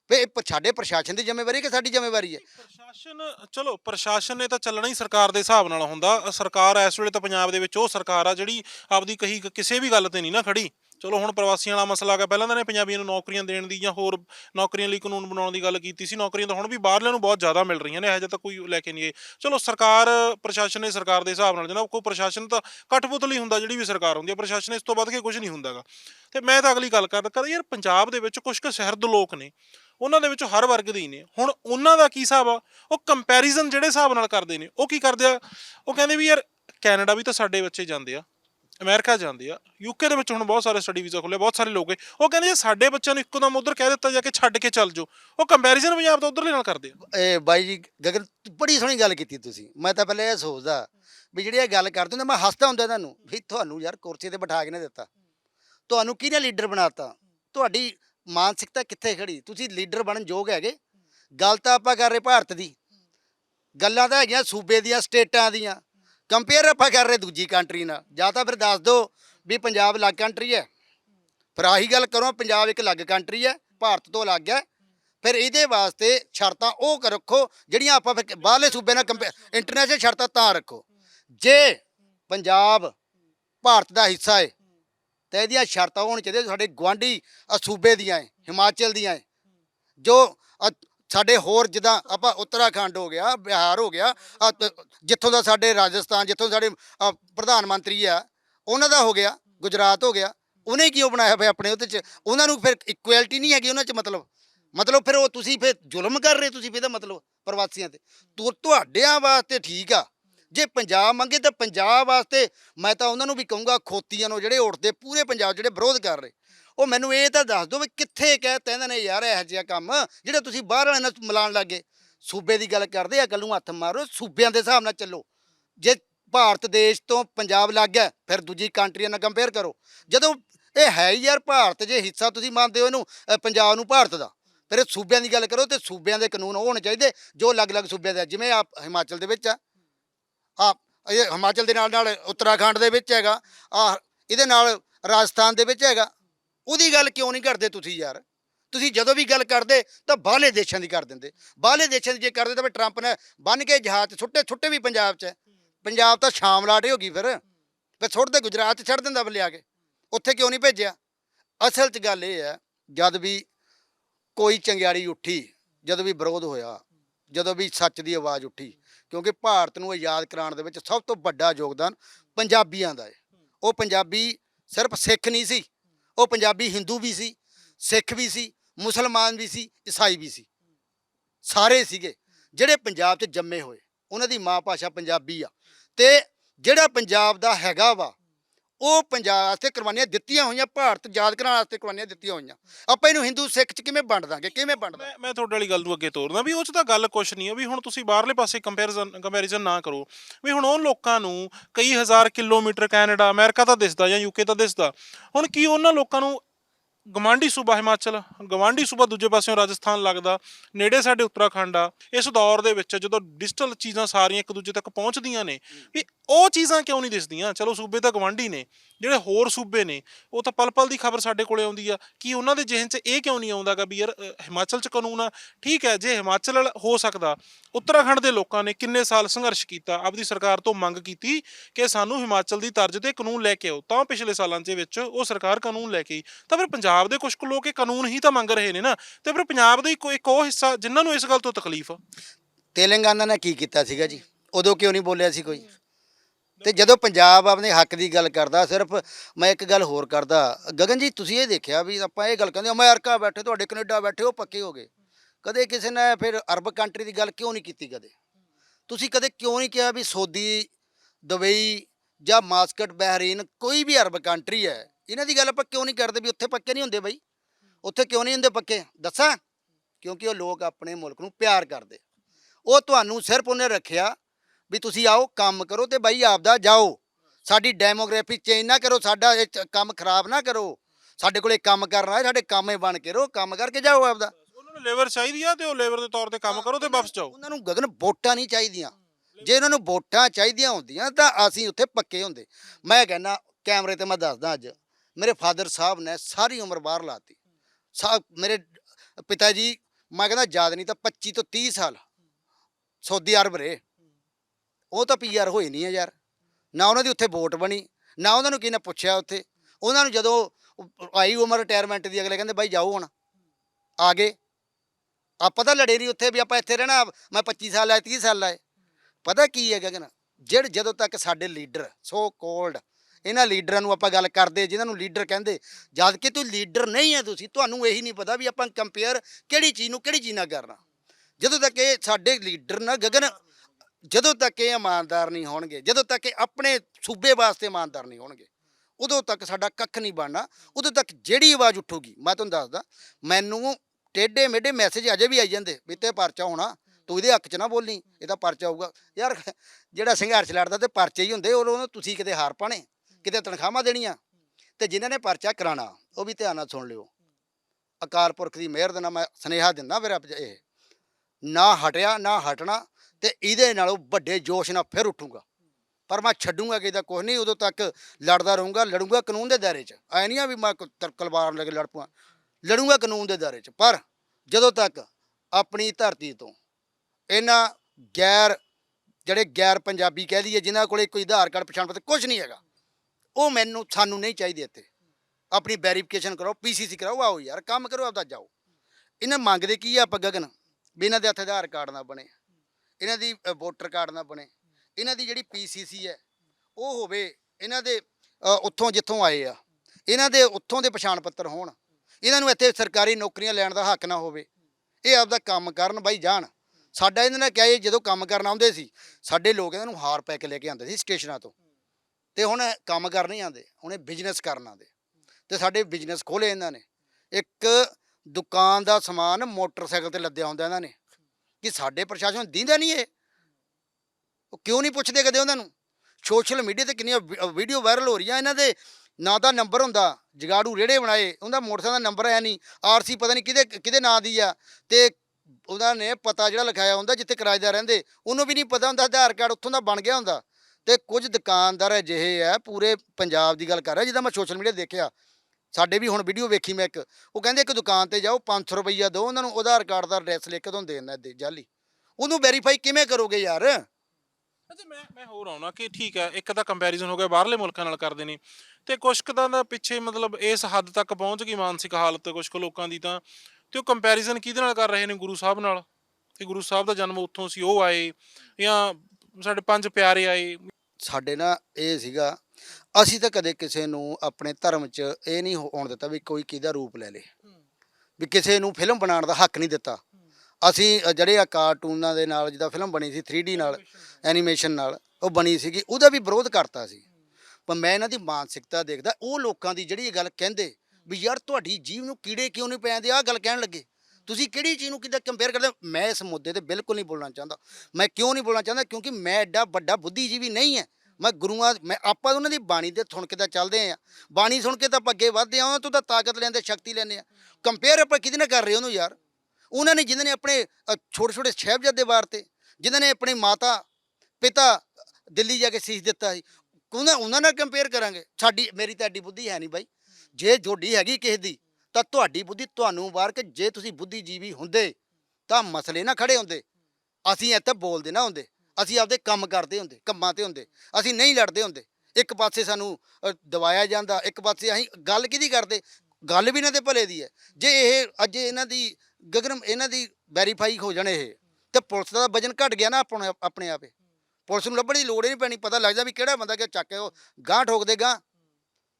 ਵੀ ਇਹ ਪ- ਸਾਡੇ ਪ੍ਰਸ਼ਾਸਨ ਦੀ ਜ਼ਿੰਮੇਵਾਰੀ ਹੈ ਕਿ ਸਾਡੀ ਜ਼ਿੰਮੇਵਾਰੀ ਹੈ? ਪ੍ਰਸ਼ਾਸਨ ਚਲੋ ਪ੍ਰਸ਼ਾਸਨ ਨੇ ਤਾਂ ਚੱਲਣਾ ਹੀ ਸਰਕਾਰ ਦੇ ਹਿਸਾਬ ਨਾਲ ਹੁੰਦਾ। ਅ, ਸਰਕਾਰ ਇਸ ਵੇਲੇ ਤਾਂ ਪੰਜਾਬ ਦੇ ਵਿੱਚ ਉਹ ਸਰਕਾਰ ਆ ਜਿਹੜੀ ਆਪਦੀ ਕਹੀ ਕਿਸੇ ਵੀ ਗੱਲ ਤੇ ਨਹੀਂ ਨਾ ਖੜੀ। ਚਲੋ ਹੁਣ ਪ੍ਰਵਾਸੀਆਂ ਵਾਲਾ ਮਸਲਾ ਆ ਗਿਆ ਪਹਿਲਾਂ ਤਾਂ ਨੇ ਪੰਜਾਬੀਆਂ ਨੂੰ ਨੌਕਰੀਆਂ ਦੇਣ ਦੀ ਜਾਂ ਹੋਰ ਨੌਕਰੀਆਂ ਲਈ ਕਾਨੂੰਨ ਬਣਾਉਣ ਦੀ ਗੱਲ ਕੀਤੀ ਸੀ। ਨੌਕਰੀਆਂ ਤਾਂ ਹੁਣ ਵੀ ਬਾਹਰਲਿਆਂ ਨੂੰ ਬਹੁਤ ਜ਼ਿਆਦਾ ਮਿਲ ਰਹੀਆਂ ਨੇ। ਇਹੋ ਜਿਹਾ ਤਾਂ ਕੋਈ ਲੈ ਕੇ ਨਹੀਂ ਆਏ। ਚਲੋ ਸਰਕਾਰ ਪ੍ਰਸ਼ਾਸਨ ਨੇ ਸਰਕਾਰ ਦੇ ਹਿਸਾਬ ਨਾਲ ਜਨਾਬ ਕੋਈ ਪ੍ਰਸ਼ਾਸਨ ਤਾਂ ਕਠਪੁਤਲੀ ਹੁੰਦਾ ਜਿਹੜੀ ਵੀ ਸਰਕਾਰ ਹੁੰਦੀ ਹੈ ਪ੍ਰਸ਼ਾਸਨ ਇਸ ਤੋਂ ਵੱਧ ਕੇ ਕੁਝ ਨਹੀਂ ਹੁੰਦਾਗਾ ਤੇ ਮੈਂ ਤਾਂ ਅਗਲੀ ਗੱਲ ਕਰ ਕਹਿੰਦਾ ਯਾਰ ਪੰਜਾਬ ਦੇ ਵਿੱਚ ਕੁਝ ਕੁ ਸ਼ਹਿਰਦ ਲੋਕ ਨੇ ਉਹਨਾਂ ਦੇ ਵਿੱਚੋਂ ਹਰ ਵਰਗ ਦੇ ਹੀ ਨੇ। ਹੁਣ ਉਹਨਾਂ ਦਾ ਕੀ ਹਿਸਾਬ ਆ? ਉਹ ਕੰਪੈਰੀਜ਼ਨ ਜਿਹੜੇ ਹਿਸਾਬ ਨਾਲ ਕਰਦੇ ਨੇ, ਉਹ ਕੀ ਕਰਦੇ ਆ? ਉਹ ਕਹਿੰਦੇ ਵੀ ਯਾਰ ਕੈਨੇਡਾ ਵੀ ਤਾਂ ਸਾਡੇ ਬੱਚੇ ਜਾਂਦੇ ਆ, ਅਮਰੀਕਾ ਜਾਂਦੇ ਆ ਯੂਕੇ ਦੇ ਵਿੱਚ ਹੁਣ ਬਹੁਤ ਸਾਰੇ ਸਟੱਡੀ ਵੀਜ਼ਾ ਖੁੱਲੇ ਬਹੁਤ ਸਾਰੇ ਲੋਕ ਹੈ ਉਹ ਕਹਿੰਦੇ ਜੇ ਸਾਡੇ ਬੱਚਿਆਂ ਨੂੰ ਇੱਕੋ ਦਮ ਉਧਰ ਕਹਿ ਦਿੱਤਾ ਜਾ ਕੇ ਛੱਡ ਕੇ ਚੱਲ ਜਾਓ, ਉਹ ਕੰਪੈਰੀਜ਼ਨ ਪੰਜਾਬ ਤੋਂ ਉਧਰਲੇ ਨਾਲ ਕਰਦੇ ਆ। ਇਹ ਬਾਈ ਜੀ, ਗਗਨ, ਬੜੀ ਸੋਹਣੀ ਗੱਲ ਕੀਤੀ ਤੁਸੀਂ। ਮੈਂ ਤਾਂ ਪਹਿਲੇ ਇਹ ਸੋਚਦਾ ਵੀ ਜਿਹੜੀ ਇਹ ਗੱਲ ਕਰਦੇ ਹੁੰਦੇ, ਮੈਂ ਹੱਸਦਾ ਹੁੰਦਾ ਤੁਹਾਨੂੰ, ਵੀ ਤੁਹਾਨੂੰ ਯਾਰ ਕੁਰਸੀ ਤੇ ਬਿਠਾ ਕੇ ਨਾ ਦਿੱਤਾ। ਤੁਹਾਨੂੰ ਕਿਹਨੇ ਲੀਡਰ ਬਣਾਤਾ? ਤੁਹਾਡੀ ਮਾਨਸਿਕਤਾ ਕਿੱਥੇ ਖੜੀ? ਤੁਸੀਂ ਲੀਡਰ ਬਣਨ ਯੋਗ ਹੈਗੇ। ਗੱਲ ਤਾਂ ਆਪਾਂ ਕਰ ਰਹੇ ਭਾਰਤ ਦੀ। ਗੱਲਾਂ ਤਾਂ ਹੈਗੀਆਂ ਸੂਬੇ ਦੀਆਂ, ਸਟੇਟਾਂ ਦੀਆਂ। ਕੰਪੇਅਰ ਆਪਾਂ ਕਰ ਰਹੇ ਦੂਜੀ ਕੰਟਰੀ ਨਾਲ। ਜਾਂ ਤਾਂ ਫਿਰ ਦੱਸ ਦਿਓ ਵੀ ਪੰਜਾਬ ਅਲੱਗ ਕੰਟਰੀ ਹੈ। ਫਿਰ ਆਹੀ ਗੱਲ ਕਰੋ, ਪੰਜਾਬ ਇੱਕ ਅਲੱਗ ਕੰਟਰੀ ਹੈ, ਭਾਰਤ ਤੋਂ ਅਲੱਗ ਹੈ। ਫਿਰ ਇਹਦੇ ਵਾਸਤੇ ਸ਼ਰਤਾਂ ਉਹ ਕ- ਰੱਖੋ, ਜਿਹੜੀਆਂ ਆਪਾਂ ਫਿਰ ਬਾਹਰਲੇ ਸੂਬੇ ਨਾਲ ਇੰਟਰਨੈਸ਼ਨਲ ਸ਼ਰਤਾਂ ਤਾਂ ਰੱਖੋ। ਜੇ ਪੰਜਾਬ ਭਾਰਤ ਦਾ ਹਿੱਸਾ ਹੈ ਤਾਂ ਇਹਦੀਆਂ ਸ਼ਰਤਾਂ ਹੋਣ ਚਾਹੀਦੀਆਂ ਸਾਡੇ ਗਵਾਂਢੀ ਸੂਬੇ ਦੀਆਂ ਹੈ ਹਿਮਾਚਲ ਦੀਆਂ ਹੈ ਜੋ ਸਾਡੇ ਹੋਰ ਜਿੱਦਾਂ ਆਪਾਂ ਉੱਤਰਾਖੰਡ ਹੋ ਗਿਆ, ਬਿਹਾਰ ਹੋ ਗਿਆ ਜਿੱਥੋਂ ਦਾ ਸਾਡੇ ਰਾਜਸਥਾਨ, ਜਿੱਥੋਂ ਸਾਡੇ ਪ੍ਰਧਾਨ ਮੰਤਰੀ ਆ, ਉਹਨਾਂ ਦਾ ਹੋ ਗਿਆ, ਗੁਜਰਾਤ ਹੋ ਗਿਆ, ਉਹਨੇ ਕਿਉਂ ਬਣਾਇਆ ਪਿਆ ਆਪਣੇ ਉਹਦੇ ਚ? ਉਹਨਾਂ ਨੂੰ ਫਿਰ ਇਕੁਐਲਿਟੀ ਨਹੀਂ ਹੈਗੀ ਉਹਨਾਂ ਚ ਮਤਲਬ। ਮਤਲਬ ਫਿਰ ਉਹ ਤੁਸੀਂ ਫਿਰ ਜ਼ੁਲਮ ਕਰ ਰਹੇ ਤੁਸੀਂ ਇਹਦਾ ਮਤਲਬ ਪ੍ਰਵਾਸੀਆਂ ਤੇ। ਤੁ- ਤੁਹਾਡਿਆਂ ਵਾਸਤੇ ਠੀਕ ਆ। ਜੇ ਪੰਜਾਬ ਮੰਗੇ ਤਾਂ ਪੰਜਾਬ ਵਾਸਤੇ ਮੈਂ ਤਾਂ ਉਹਨਾਂ ਨੂੰ ਵੀ ਕਹੂੰਗਾ ਖੋਤੀਆਂ ਨੂੰ ਜਿਹੜੇ ਉੱਠਦੇ ਪੂਰੇ ਪੰਜਾਬ ਜਿਹੜੇ ਵਿਰੋਧ ਕਰ ਰਹੇ। ਉਹ ਮੈਨੂੰ ਇਹ ਤਾਂ ਦੱਸ ਦਿਓ ਵੀ ਕਿੱਥੇ ਕਹਿ ਕਹਿੰਦੇ ਨੇ ਯਾਰ ਇਹੋ ਜਿਹਾ ਕੰਮ ਜਿਹੜੇ ਤੁਸੀਂ ਬਾਹਰ ਵਾਲਿਆਂ ਨਾਲ ਮਿਲਾਉਣ ਲੱਗੇ। ਸੂਬੇ ਦੀ ਗੱਲ ਕਰਦੇ ਆ ਕੱਲ ਨੂੰ ਹੱਥ ਮਾਰੋ, ਸੂਬਿਆਂ ਦੇ ਹਿਸਾਬ ਨਾਲ ਚੱਲੋ। ਜੇ ਭਾਰਤ ਦੇਸ਼ ਤੋਂ ਪੰਜਾਬ ਲੱਗ ਗਿਆ, ਫਿਰ ਦੂਜੀ ਕੰਟਰੀਆਂ ਨਾਲ ਕੰਪੇਅਰ ਕਰੋ। ਜਦੋਂ ਇਹ ਹੈ ਹੀ ਯਾਰ ਭਾਰਤ, ਜੇ ਹਿੱਸਾ ਤੁਸੀਂ ਮੰਨਦੇ ਹੋ ਇਹਨੂੰ ਪੰਜਾਬ ਨੂੰ ਭਾਰਤ ਦਾ। ਫਿਰ ਇਹ ਸੂਬਿਆਂ ਦੀ ਗੱਲ ਕਰੋ ਤੇ ਸੂਬਿਆਂ ਦੇ ਕਾਨੂੰਨ ਉਹ ਹੋਣੇ ਚਾਹੀਦੇ ਜੋ ਅਲੱਗ-ਅਲੱਗ ਸੂਬਿਆਂ ਦੇ ਜਿਵੇਂ ਆ ਹਿਮਾਚਲ ਦੇ ਵਿੱਚ ਆ। ਆ ਇਹ ਹਿਮਾਚਲ ਦੇ ਨਾਲ ਨਾਲ ਉੱਤਰਾਖੰਡ ਦੇ ਵਿੱਚ ਹੈਗਾ ਆ ਇਹਦੇ ਨਾਲ ਰਾਜਸਥਾਨ ਦੇ ਵਿੱਚ ਹੈਗਾ। ਉਹਦੀ ਗੱਲ ਕਿਉਂ ਨਹੀਂ ਕਰਦੇ ਤੁਸੀਂ ਯਾਰ? ਤੁਸੀਂ ਜਦੋਂ ਵੀ ਗੱਲ ਕਰਦੇ ਤਾਂ ਬਾਹਰਲੇ ਦੇਸ਼ਾਂ ਦੀ ਕਰ ਦਿੰਦੇ। ਬਾਹਰਲੇ ਦੇਸ਼ਾਂ ਦੀ ਜੇ ਕਰਦੇ ਤਾਂ ਫਿਰ ਟਰੰਪ ਨੇ ਬੰਨ ਕੇ ਜਹਾਜ਼ ਛੁੱਟੇ ਛੁੱਟੇ ਵੀ ਪੰਜਾਬ 'ਚ। ਪੰਜਾਬ ਤਾਂ ਸ਼ਾਮ ਲਾਟੇ ਹੋ ਗਈ ਫਿਰ। ਫਿਰ ਸੁੱਟਦੇ ਗੁਜਰਾਤ 'ਚ ਛੱਡ ਦਿੰਦਾ ਫਿਰ ਆ ਕੇ। ਉੱਥੇ ਕਿਉਂ ਨਹੀਂ ਭੇਜਿਆ? ਅਸਲ 'ਚ ਗੱਲ ਇਹ ਹੈ, ਜਦ ਵੀ ਕੋਈ ਚੰਗਿਆੜੀ ਉੱਠੀ, ਜਦੋਂ ਵੀ ਵਿਰੋਧ ਹੋਇਆ ਜਦੋਂ ਵੀ ਸੱਚ ਦੀ ਆਵਾਜ਼ ਉੱਠੀ, ਕਿਉਂਕਿ ਭਾਰਤ ਨੂੰ ਆਜ਼ਾਦ ਕਰਾਉਣ ਦੇ ਵਿੱਚ ਸਭ ਤੋਂ ਵੱਡਾ ਯੋਗਦਾਨ ਪੰਜਾਬੀਆਂ ਦਾ ਹੈ ਉਹ ਪੰਜਾਬੀ ਸਿਰਫ ਸਿੱਖ ਨਹੀਂ ਸੀ, ਉਹ ਪੰਜਾਬੀ ਹਿੰਦੂ ਵੀ ਸੀ, ਸਿੱਖ ਵੀ ਸੀ, ਮੁਸਲਮਾਨ ਵੀ ਸੀ, ਈਸਾਈ ਵੀ ਸੀ। ਸਾਰੇ ਸੀਗੇ, ਜਿਹੜੇ ਪੰਜਾਬ 'ਚ ਜੰਮੇ ਹੋਏ, ਉਹਨਾਂ ਦੀ ਮਾਂ ਭਾਸ਼ਾ ਪੰਜਾਬੀ ਆ। ਤੇ ਜਿਹੜਾ ਪੰਜਾਬ ਦਾ ਹੈਗਾ ਵਾ ਉਹ ਪੰਜਾਬ ਵਾਸਤੇ ਕੁਰਬਾਨੀਆਂ ਦਿੱਤੀਆਂ ਹੋਈਆਂ ਭਾਰਤ ਆਜ਼ਾਦ ਕਰਾਉਣ ਵਾਸਤੇ ਕੁਰਬਾਨੀਆਂ ਦਿੱਤੀਆਂ ਹੋਈਆਂ। ਆਪਾਂ ਇਹਨੂੰ ਹਿੰਦੂ ਸਿੱਖ 'ਚ ਕਿਵੇਂ ਵੰਡ ਦਾਂਗੇ? ਕਿਵੇਂ ਵੰਡ ਦਾਂਗੇ? ਮੈਂ ਮੈਂ ਤੁਹਾਡੇ ਵਾਲੀ ਗੱਲ ਨੂੰ ਅੱਗੇ ਤੋਰਦਾ ਵੀ ਉਹ ਚ ਤਾਂ ਗੱਲ ਕੁਛ ਨਹੀਂ ਹੈ ਵੀ ਹੁਣ ਤੁਸੀਂ ਬਾਹਰਲੇ ਪਾਸੇ ਕੰਪੈਰੀਜ਼ਨ ਕੰਪੈਰੀਜ਼ਨ ਨਾ ਕਰੋ। ਵੀ ਹੁਣ ਉਹ ਲੋਕਾਂ ਨੂੰ ਕਈ ਹਜ਼ਾਰ ਕਿਲੋਮੀਟਰ ਕੈਨੇਡਾ ਅਮਰੀਕਾ ਤਾਂ ਦਿਸਦਾ ਜਾਂ ਯੂਕੇ ਤਾਂ ਦਿਸਦਾ। ਹੁਣ ਕੀ ਉਹਨਾਂ ਲੋਕਾਂ ਨੂੰ ਗਵਾਂਢੀ ਸੂਬਾ ਹਿਮਾਚਲ ਗਵਾਂਢੀ ਸੂਬਾ ਦੂਜੇ ਪਾਸਿਓਂ ਰਾਜਸਥਾਨ ਲੱਗਦਾ ਨੇੜੇ ਸਾਡੇ ਉੱਤਰਾਖੰਡ ਆ ਇਸ ਦੌਰ ਦੇ ਵਿੱਚ ਜਦੋਂ ਡਿਜੀਟਲ ਚੀਜ਼ਾਂ ਸਾਰੀਆਂ ਇੱਕ ਦੂਜੇ ਤੱਕ ਪਹੁੰਚਦੀਆਂ ਨੇ ਵੀ ਉਹ ਚੀਜ਼ਾਂ ਕਿਉਂ ਨਹੀਂ ਦਿਸਦੀਆਂ? ਚਲੋ ਸੂਬੇ ਤਾਂ ਗਵਾਂਢੀ ਨੇ ਜਿਹੜੇ ਹੋਰ ਸੂਬੇ ਨੇ ਉਹ ਤਾਂ ਪਲ ਪਲ ਦੀ ਖਬਰ ਸਾਡੇ ਕੋਲੇ ਆਉਂਦੀ ਆ। ਕਿ ਉਹਨਾਂ ਦੇ ਜ਼ਿਹਨ 'ਚ ਇਹ ਕਿਉਂ ਨਹੀਂ ਆਉਂਦਾਗਾ ਵੀ ਯਾਰ ਅ, ਹਿਮਾਚਲ 'ਚ ਕਾਨੂੰਨ ਆ? ਠੀਕ ਹੈ ਜੇ ਹਿਮਾਚਲ ਵਾਲਾ ਹੋ ਸਕਦਾ ਉੱਤਰਾਖੰਡ ਦੇ ਲੋਕਾਂ ਨੇ ਕਿੰਨੇ ਸਾਲ ਸੰਘਰਸ਼ ਕੀਤਾ ਆਪਦੀ ਸਰਕਾਰ ਤੋਂ ਮੰਗ ਕੀਤੀ ਕਿ ਸਾਨੂੰ ਹਿਮਾਚਲ ਦੀ ਤਰਜ਼ ਤੇ ਕਾਨੂੰਨ ਲੈ ਕੇ ਆਓ। ਤਾਂ ਪਿਛਲੇ ਸਾਲਾਂ ਦੇ ਵਿੱਚ ਉਹ ਸਰਕਾਰ ਕਾਨੂੰਨ ਲੈ ਕੇ ਆਈ। ਤਾਂ ਫਿਰ ਪੰਜਾਬ ਦੇ ਕੁਝ ਕੁ ਲੋਕ ਇਹ ਕਾਨੂੰਨ ਹੀ ਤਾਂ ਮੰਗ ਰਹੇ ਨੇ ਨਾ ਤੇ ਫਿਰ ਪੰਜਾਬ ਦਾ ਹੀ ਕੋਈ ਇੱਕ ਉਹ ਹਿੱਸਾ ਜਿਨ੍ਹਾਂ ਨੂੰ ਇਸ ਗੱਲ ਤੋਂ ਤਕਲੀਫ ਆ? ਤੇਲੰਗਾਨਾ ਨੇ ਕੀ ਕੀਤਾ ਸੀਗਾ ਜੀ? ਉਦੋਂ ਕਿਉਂ ਨਹੀਂ ਬੋਲਿਆ ਸੀ ਕੋਈ? ਤੇ ਜਦੋਂ ਪੰਜਾਬ ਆਪਣੇ ਹੱਕ ਦੀ ਗੱਲ ਕਰਦਾ, ਸਿਰਫ ਮੈਂ ਇੱਕ ਗੱਲ ਹੋਰ ਕਰਦਾ। ਗਗਨ ਜੀ, ਤੁਸੀਂ ਇਹ ਦੇਖਿਆ ਵੀ ਆਪਾਂ ਇਹ ਗੱਲ ਕਹਿੰਦੇ ਅਮਰੀਕਾ ਬੈਠੇ, ਤੁਹਾਡੇ ਕੈਨੇਡਾ ਬੈਠੇ, ਉਹ ਪੱਕੇ ਹੋ ਗਏ। ਕਦੇ ਕਿਸੇ ਨੇ ਫਿਰ ਅਰਬ ਕੰਟਰੀ ਦੀ ਗੱਲ ਕਿਉਂ ਨਹੀਂ ਕੀਤੀ ਕਦੇ? ਤੁਸੀਂ ਕਦੇ ਕਿਉਂ ਨਹੀਂ ਕਿਹਾ ਵੀ ਸੌਦੀ, ਦੁਬਈ ਜਾਂ ਮਾਸਕਟ, ਬਹਿਰੀਨ ਕੋਈ ਵੀ ਅਰਬ ਕੰਟਰੀ ਹੈ, ਇਹਨਾਂ ਦੀ ਗੱਲ ਆਪਾਂ ਕਿਉਂ ਨਹੀਂ ਕਰਦੇ ਵੀ ਉੱਥੇ ਪੱਕੇ ਨਹੀਂ ਹੁੰਦੇ ਬਈ? ਉੱਥੇ ਕਿਉਂ ਨਹੀਂ ਹੁੰਦੇ ਪੱਕੇ? ਦੱਸਾਂ? ਕਿਉਂਕਿ ਉਹ ਲੋਕ ਆਪਣੇ ਮੁਲਕ ਨੂੰ ਪਿਆਰ ਕਰਦੇ। ਉਹ ਤੁਹਾਨੂੰ ਸਿਰਫ ਉਹਨੇ ਰੱਖਿਆ ਵੀ ਤੁਸੀਂ ਆਓ ਕੰਮ ਕਰੋ ਤੇ ਬਾਈ ਆਪਦਾ ਜਾਓ। ਸਾਡੀ ਡੈਮੋਗ੍ਰਾਫੀ ਚੇਂਜ ਨਾ ਕਰੋ ਸਾਡਾ ਇਹ ਚ- ਕੰਮ ਖਰਾਬ ਨਾ ਕਰੋ। ਸਾਡੇ ਕੋਲੇ ਕੰਮ ਕਰਨਾ ਹੈ ਸਾਡੇ ਕੰਮੇ ਬਣ ਕੇ ਰਹੋ ਕੰਮ ਕਰਕੇ ਜਾਓ ਆਪਦਾ। ਉਹਨਾਂ ਨੂੰ ਲੇਬਰ ਚਾਹੀਦੀ ਆ ਤੇ ਉਹ ਲੇਬਰ ਦੇ ਤੌਰ ਤੇ ਕੰਮ ਕਰੋ ਤੇ ਵਾਪਸ ਜਾਓ। ਉਹਨਾਂ ਨੂੰ ਗਗਨ ਵੋਟਾਂ ਨਹੀਂ ਚਾਹੀਦੀਆਂ। ਜੇ ਉਹਨਾਂ ਨੂੰ ਵੋਟਾਂ ਚਾਹੀਦੀਆਂ ਹੁੰਦੀਆਂ ਤਾਂ ਅਸੀਂ ਉੱਥੇ ਪੱਕੇ ਹੁੰਦੇ। ਮੈਂ ਕਹਿੰਦਾ ਕੈਮਰੇ ਤੇ ਮੈਂ ਦੱਸਦਾ ਅੱਜ ਮੇਰੇ ਫਾਦਰ ਸਾਹਿਬ ਨੇ ਸਾਰੀ ਉਮਰ ਬਾਹਰ ਲਾਤੀ। ਸਾ ਮੇਰੇ ਪਿਤਾ ਜੀ ਮੈਂ ਕਹਿੰਦਾ ਯਾਦ ਨਹੀਂ ਤਾਂ 25 ਤੋਂ 30 ਸਾਲ। ਸਾਊਦੀ ਅਰਬ ਰਹੇ। ਉਹ ਤਾਂ ਪੀਆਰ ਹੋਏ ਨਹੀਂ ਹੈ ਯਾਰ। ਨਾ ਉਹਨਾਂ ਦੀ ਉੱਥੇ ਵੋਟ ਬਣੀ, ਨਾ ਉਹਨਾਂ ਨੂੰ ਕਿਹਨੇ ਪੁੱਛਿਆ ਉੱਥੇ। ਉਹਨਾਂ ਨੂੰ ਜਦੋਂ ਆਈ ਉਮਰ ਰਿਟਾਇਰਮੈਂਟ ਦੀ, ਅਗਲੇ ਕਹਿੰਦੇ ਬਾਈ ਜਾਓ ਹੁਣ, ਆ ਗਏ। ਆਪਾਂ ਤਾਂ ਲੜੇ ਨਹੀਂ ਉੱਥੇ ਵੀ ਆਪਾਂ ਇੱਥੇ ਰਹਿਣਾ, ਮੈਂ 25 ਸਾਲ ਲਾਏ 30 ਸਾਲ ਲਾਏ। ਪਤਾ ਕੀ ਹੈ ਗਗਨ ਜਿਹੜੇ ਜਦੋਂ ਤੱਕ ਸਾਡੇ ਲੀਡਰ ਸੋ ਕੋਲਡ ਇਹਨਾਂ ਲੀਡਰਾਂ ਨੂੰ ਆਪਾਂ ਗੱਲ ਕਰਦੇ ਜਿਨ੍ਹਾਂ ਨੂੰ ਲੀਡਰ ਕਹਿੰਦੇ, ਜਦ ਕਿ ਤੂੰ ਲੀਡਰ ਨਹੀਂ ਹੈ ਤੁਸੀਂ, ਤੁਹਾਨੂੰ ਇਹੀ ਨਹੀਂ ਪਤਾ ਵੀ ਆਪਾਂ ਕੰਪੇਅਰ ਕਿਹੜੀ ਚੀਜ਼ ਨੂੰ ਕਿਹੜੀ ਚੀਜ਼ ਨਾਲ ਕਰਨਾ। ਜਦੋਂ ਤੱਕ ਇਹ ਸਾਡੇ ਲੀਡਰ ਨਾ ਗਗਨ ਜਦੋਂ ਤੱਕ ਇਹ ਇਮਾਨਦਾਰ ਨਹੀਂ ਹੋਣਗੇ, ਜਦੋਂ ਤੱਕ ਇਹ ਆਪਣੇ ਸੂਬੇ ਵਾਸਤੇ ਇਮਾਨਦਾਰ ਨਹੀਂ ਹੋਣਗੇ, ਉਦੋਂ ਤੱਕ ਸਾਡਾ ਕੱਖ ਨਹੀਂ ਬਣਨਾ, ਉਦੋਂ ਤੱਕ ਜਿਹੜੀ ਆਵਾਜ਼ ਉੱਠੂਗੀ, ਮੈਂ ਤੁਹਾਨੂੰ ਦੱਸਦਾ, ਮੈਨੂੰ ਟੇਡੇ ਮੇਡੇ ਮੈਸੇਜ ਅਜੇ ਵੀ ਆਈ ਜਾਂਦੇ, ਵੀ ਤੇ ਪਰਚਾ ਹੋਣਾ, ਤੂੰ ਇਹਦੇ ਹੱਕ 'ਚ ਨਾ ਬੋਲੀ ਇਹਦਾ ਪਰਚਾ ਆਊਗਾ ਯਾਰ, ਜਿਹੜਾ ਸੰਘਰਸ਼ ਲੜਦਾ ਤੇ ਪਰਚੇ ਹੀ ਹੁੰਦੇ ਉਹਨੂੰ ਤੁਸੀਂ ਕਿਤੇ ਹਾਰ ਪਾਣੇ ਕਿਤੇ ਤਨਖਾਹਾਂ ਦੇਣੀਆਂ, ਤੇ ਜਿਨ੍ਹਾਂ ਨੇ ਪਰਚਾ ਕਰਾਣਾ ਉਹ ਵੀ ਧਿਆਨ ਨਾਲ ਸੁਣ ਲਿਓ। ਅਕਾਲ ਪੁਰਖ ਦੀ ਮਿਹਰ ਦੇ ਨਾਲ ਮੈਂ ਸੁਨੇਹਾ ਦਿੰਦਾ ਮੇਰਾ ਇਹ, ਨਾ ਹਟਿਆ, ਨਾ ਹਟਣਾ ਤੇ ਇਹਦੇ ਨਾਲੋਂ ਵੱਡੇ ਜੋਸ਼ ਨਾਲ ਫਿਰ ਉੱਠੂਗਾ। ਪਰ ਮੈਂ ਛੱਡੂਗਾ ਕਿ ਇਹਦਾ ਕੁਝ ਨਹੀਂ, ਉਦੋਂ ਤੱਕ ਲੜਦਾ ਰਹੂੰਗਾ, ਲੜੂੰਗਾ ਕਾਨੂੰਨ ਦੇ ਦਾਇਰੇ 'ਚ। ਐ ਨਹੀਂ ਆ ਵੀ ਮੈਂ ਤਲਵਾਰ ਲੈ ਕੇ ਲੜ ਪਵਾਂ। ਲੜੂੰਗਾ ਕਾਨੂੰਨ ਦੇ ਦਾਇਰੇ 'ਚ। ਪਰ ਜਦੋਂ ਤੱਕ ਆਪਣੀ ਧਰਤੀ ਤੋਂ ਇਹਨਾਂ ਗੈਰ, ਜਿਹੜੇ ਗੈਰ ਪੰਜਾਬੀ ਕਹਿ ਲਈਏ, ਜਿਨ੍ਹਾਂ ਕੋਲੇ ਕੋਈ ਆਧਾਰ ਕਾਰਡ, ਪਛਾਣ ਪੱਤਰ ਕੁਝ ਨਹੀਂ ਹੈਗਾ, ਉਹ ਮੈਨੂੰ ਸਾਨੂੰ ਨਹੀਂ ਚਾਹੀਦੇ ਇੱਥੇ। ਆਪਣੀ ਵੈਰੀਫਿਕੇਸ਼ਨ ਕਰੋ ਪੀਸੀਸੀ ਕਰਾਓ, ਆਓ ਯਾਰ, ਕੰਮ ਕਰੋ, ਆਪਦਾ ਜਾਓ। ਇਹਨਾਂ ਮੰਗਦੇ ਕੀ ਆ ਆਪਾਂ ਗਗਨ? ਵੀ ਇਹਨਾਂ ਦੇ ਹੱਥ ਆਧਾਰ ਕਾਰਡ ਨਾ ਬਣੇ। ਇਹਨਾਂ ਦੀ ਵੋਟਰ ਕਾਰਡ ਨਾ ਬਣੇ। ਇਹਨਾਂ ਦੀ ਜਿਹੜੀ ਪੀਸੀਸੀ ਹੈ, ਉਹ ਹੋਵੇ, ਇਹਨਾਂ ਦੇ ਉੱਥੋਂ ਜਿੱਥੋਂ ਆਏ ਆ, ਇਹਨਾਂ ਦੇ ਉੱਥੋਂ ਦੇ ਪਛਾਣ ਪੱਤਰ ਹੋਣ, ਇਹਨਾਂ ਨੂੰ ਇੱਥੇ ਸਰਕਾਰੀ ਨੌਕਰੀਆਂ ਲੈਣ ਦਾ ਹੱਕ ਨਾ ਹੋਵੇ, ਇਹ ਆਪਦਾ ਕੰਮ ਕਰਨ ਬਾਈ ਜਾਣ। ਸਾਡਾ ਇਹਨਾਂ ਨੇ ਕਿਹਾ ਇਹ ਜਦੋਂ ਕੰਮ ਕਰਨ ਆਉਂਦੇ ਸੀ, ਸਾਡੇ ਲੋਕ ਇਹਨਾਂ ਨੂੰ ਹਾਰ ਪੈ ਕੇ ਲੈ ਕੇ ਆਉਂਦੇ ਸੀ ਸਟੇਸ਼ਨਾਂ ਤੋਂ। ਤੇ ਹੁਣ ਕੰਮ ਕਰਨ ਨਹੀਂ ਆਉਂਦੇ, ਹੁਣ ਇਹ ਬਿਜ਼ਨਸ ਕਰਨ ਆਉਂਦੇ। ਤੇ ਸਾਡੇ ਬਿਜ਼ਨਸ ਖੋਲੇ ਇਹਨਾਂ ਨੇ। ਇੱਕ ਦੁਕਾਨ ਦਾ ਸਮਾਨ ਮੋਟਰਸਾਈਕਲ ਤੇ ਲੱਦਿਆ ਹੁੰਦਾ ਇਹਨਾਂ ਨੇ। ਕਿ ਸਾਡੇ ਪ੍ਰਸ਼ਾਸਨ ਦਿੰਦਾ ਨਹੀਂ ਇਹ? ਉਹ ਕਿਉਂ ਨਹੀਂ ਪੁੱਛਦੇ ਕਦੇ ਉਹਨਾਂ ਨੂੰ? ਸੋਸ਼ਲ ਮੀਡੀਆ ਤੇ ਕਿੰਨੀਆਂ ਵੀ- ਵੀਡੀਓ ਵਾਇਰਲ ਹੋ ਰਹੀਆਂ, ਇਹਨਾਂ ਦੇ ਨਾ ਦਾ ਨੰਬਰ ਹੁੰਦਾ, ਜਗਾੜੂ ਰੇੜੇ ਬਣਾਏ, ਉਹਦਾ ਮੋਟਰਸਾਈਕਲ ਦਾ ਨੰਬਰ ਹੈ ਨਹੀਂ ਆਰਸੀ ਪਤਾ ਨਹੀਂ ਕਿਹਦੇ ਕਿਹਦੇ ਨਾਂ ਦੀ ਆ, ਤੇ ਉਹਨਾਂ ਨੇ ਪਤਾ ਜਿਹੜਾ ਲਿਖਾਇਆ ਹੁੰਦਾ ਜਿੱਥੇ ਕਿਰਾਏਦਾਰ ਰਹਿੰਦੇ, ਉਹਨੂੰ ਵੀ ਨਹੀਂ ਪਤਾ ਹੁੰਦਾ, ਆਧਾਰ ਕਾਰਡ ਉੱਥੋਂ ਦਾ ਬਣ ਗਿਆ ਹੁੰਦਾ, ਤੇ ਕੁਝ ਦੁਕਾਨਦਾਰ ਅਜਿਹੇ ਆ, ਪੂਰੇ ਪੰਜਾਬ ਦੀ ਗੱਲ ਕਰ ਰਿਹਾ ਜਿਹਦਾ ਮੈਂ ਸੋਸ਼ਲ ਮੀਡੀਆ ਦੇਖਿਆ ਸਾਡੇ ਵੀ ਹੁਣ ਵੀਡੀਓ ਵੇਖੀ ਮੈਂ ਇੱਕ ਉਹ ਕਹਿੰਦੇ ਇੱਕ ਦੁਕਾਨ ਤੇ ਜਾਓ 500 ਰੁਪਈਆ ਦਿਓ ਉਹਨਾਂ ਨੂੰ ਆਧਾਰ ਕਾਰਡ ਦਾ ਐਡਰੈਸ ਲਿਖ ਕੇ ਤੁਹਾਨੂੰ ਦੇ ਦਿੰਦਾ ਦੇ ਜਾਲੀ। ਉਹਨੂੰ ਵੈਰੀਫਾਈ ਕਿਵੇਂ ਕਰੋਗੇ ਯਾਰ? ਅੱਛਾ ਮੈਂ ਮੈਂ ਹੋਰ ਆਉਣਾ ਕਿ ਠੀਕ ਹੈ ਇੱਕ ਤਾਂ ਕੰਪੈਰੀਜ਼ਨ ਹੋ ਗਿਆ ਬਾਹਰਲੇ ਮੁਲਕਾਂ ਨਾਲ ਕਰਦੇ ਨੇ। ਤੇ ਕੁਛ ਕੁ ਤਾਂ ਦਾ ਪਿੱਛੇ ਮਤਲਬ ਇਸ ਹੱਦ ਤੱਕ ਪਹੁੰਚ ਗਈ ਮਾਨਸਿਕ ਹਾਲਤ ਕੁਛ ਕੁ ਲੋਕਾਂ ਦੀ ਤਾਂ। ਤੇ ਉਹ ਕੰਪੈਰੀਜ਼ਨ ਕਿਹਦੇ ਨਾਲ ਕਰ ਰਹੇ ਨੇ ਗੁਰੂ ਸਾਹਿਬ ਨਾਲ? ਕਿ ਗੁਰੂ ਸਾਹਿਬ ਦਾ ਜਨਮ ਉੱਥੋਂ ਸੀ ਉਹ ਆਏ ਜਾਂ ਸਾਡੇ ਪੰਜ ਪਿਆਰੇ ਆਏ। ਸਾਡੇ ਨਾਲ ਇਹ ਸੀਗਾ ਅਸੀਂ ਤਾਂ ਕਦੇ ਕਿਸੇ ਨੂੰ ਆਪਣੇ ਧਰਮ 'ਚ ਇਹ ਨਹੀਂ ਹੋ- ਆਉਣ ਦਿੱਤਾ ਵੀ ਕੋਈ ਕਿਹਦਾ ਰੂਪ ਲੈ ਲੇ। ਵੀ ਕਿਸੇ ਨੂੰ ਫਿਲਮ ਬਣਾਉਣ ਦਾ ਹੱਕ ਨਹੀਂ ਦਿੱਤਾ। ਅਸੀਂ ਜਿਹੜੇ ਆ ਕਾਰਟੂਨਾਂ ਦੇ ਨਾਲ ਜਿੱਦਾਂ ਫਿਲਮ ਬਣੀ ਸੀ 3D ਨਾਲ ਐਨੀਮੇਸ਼ਨ ਨਾਲ ਉਹ ਬਣੀ ਸੀਗੀ ਉਹਦਾ ਵੀ ਵਿਰੋਧ ਕਰਤਾ ਸੀ। ਪਰ ਮੈਂ ਇਹਨਾਂ ਦੀ ਮਾਨਸਿਕਤਾ ਦੇਖਦਾ ਉਹ ਲੋਕਾਂ ਦੀ ਜਿਹੜੀ ਇਹ ਗੱਲ ਕਹਿੰਦੇ ਵੀ ਯਾਰ ਤੁਹਾਡੀ ਜੀਵ ਨੂੰ ਕੀੜੇ ਕਿਉਂ ਨਹੀਂ ਪੈਂਦੇ ਆਹ ਗੱਲ ਕਹਿਣ ਲੱਗੇ। ਤੁਸੀਂ ਕਿਹੜੀ ਚੀਜ਼ ਨੂੰ ਕਿੱਦਾਂ ਕੰਪੇਅਰ ਕਰਦੇ? ਮੈਂ ਇਸ ਮੁੱਦੇ ਤੇ ਬਿਲਕੁਲ ਨਹੀਂ ਬੋਲਣਾ ਚਾਹੁੰਦਾ। ਮੈਂ ਕਿਉਂ ਨਹੀਂ ਬੋਲਣਾ ਚਾਹੁੰਦਾ? ਕਿਉਂਕਿ ਮੈਂ ਐਡਾ ਵੱਡਾ ਬੁੱਧੀਜੀਵੀ ਨਹੀਂ ਹੈ। ਮੈਂ ਗੁਰੂਆਂ ਮੈਂ ਆਪਾਂ ਉਹਨਾਂ ਦੀ ਬਾਣੀ ਦੇ ਸੁਣ ਕੇ ਤਾਂ ਚੱਲਦੇ ਆ ਬਾਣੀ ਸੁਣ ਕੇ ਤਾਂ ਆਪਾਂ ਅੱਗੇ ਵਧਦੇ ਆ ਉਹਨਾਂ ਤੋਂ ਤਾਂ ਤਾਕਤ ਲੈਂਦੇ, ਸ਼ਕਤੀ ਲੈਂਦੇ ਆ ਕੰਪੇਅਰ ਆਪਾਂ ਕਿਹਦੇ ਨਾਲ ਕਰ ਰਹੇ ਉਹਨੂੰ ਯਾਰ? ਉਹਨਾਂ ਨੇ ਜਿਨ੍ਹਾਂ ਨੇ ਆਪਣੇ ਛੋਟੇ ਛੋਟੇ ਸਾਹਿਬਜ਼ਾਦੇ ਵਾਰਤੇ ਜਿਨ੍ਹਾਂ ਨੇ ਆਪਣੀ ਮਾਤਾ, ਪਿਤਾ ਦਿੱਲੀ ਜਾ ਕੇ ਸੀਸ ਦਿੱਤਾ ਸੀ, ਉਹਨਾਂ ਉਹਨਾਂ ਨਾਲ ਕੰਪੇਅਰ ਕਰਾਂਗੇ। ਸਾਡੀ ਮੇਰੀ ਤਾਂ ਐਡੀ ਬੁੱਧੀ ਹੈ ਨਹੀਂ ਬਾਈ। ਜੇ ਜੋਡੀ ਹੈਗੀ ਕਿਸੇ ਦੀ, ਤਾਂ ਤੁਹਾਡੀ ਬੁੱਧੀ ਤੁਹਾਨੂੰ ਵਾਰ ਕੇ ਜੇ ਤੁਸੀਂ ਬੁੱਧੀਜੀਵੀ ਹੁੰਦੇ, ਤਾਂ ਮਸਲੇ ਨਾ ਖੜੇ ਹੁੰਦੇ। ਅਸੀਂ ਇੱਥੇ ਬੋਲਦੇ ਨਾ ਹੁੰਦੇ। ਅਸੀਂ ਆਪਦੇ ਕੰਮ ਕਰਦੇ ਹੁੰਦੇ, ਕੰਮਾਂ ਤੇ ਹੁੰਦੇ, ਅਸੀਂ ਨਹੀਂ ਲੜਦੇ ਹੁੰਦੇ। ਇੱਕ ਪਾਸੇ ਸਾਨੂੰ ਦਵਾਇਆ ਜਾਂਦਾ, ਇੱਕ ਪਾਸੇ ਅਸੀਂ ਗੱਲ ਕਿਹਦੀ ਕਰਦੇ? ਗੱਲ ਵੀ ਇਹਨਾਂ ਦੇ ਭਲੇ ਦੀ ਹੈ। ਜੇ ਇਹ ਅੱਜ ਇਹਨਾਂ ਦੀ ਗਗਨ, ਇਹਨਾਂ ਦੀ ਵੈਰੀਫਾਈ ਹੋ ਜਾਣ ਇਹ, ਤੇ ਪੁਲਿਸ ਦਾ ਵਜਨ ਘਟ ਗਿਆ ਨਾ ਆਪਣੇ ਆਪਣੇ ਆਪੇ। ਪੁਲਿਸ ਨੂੰ ਲੱਭਣ ਦੀ ਲੋੜ ਹੀ ਨਹੀਂ ਪੈਣੀ, ਪਤਾ ਲੱਗਦਾ ਵੀ ਕਿਹੜਾ ਬੰਦਾ ਕਿ ਚੱਕ ਕੇ ਉਹ ਗਾਂਹ ਠੋਕ ਦੇਗਾ।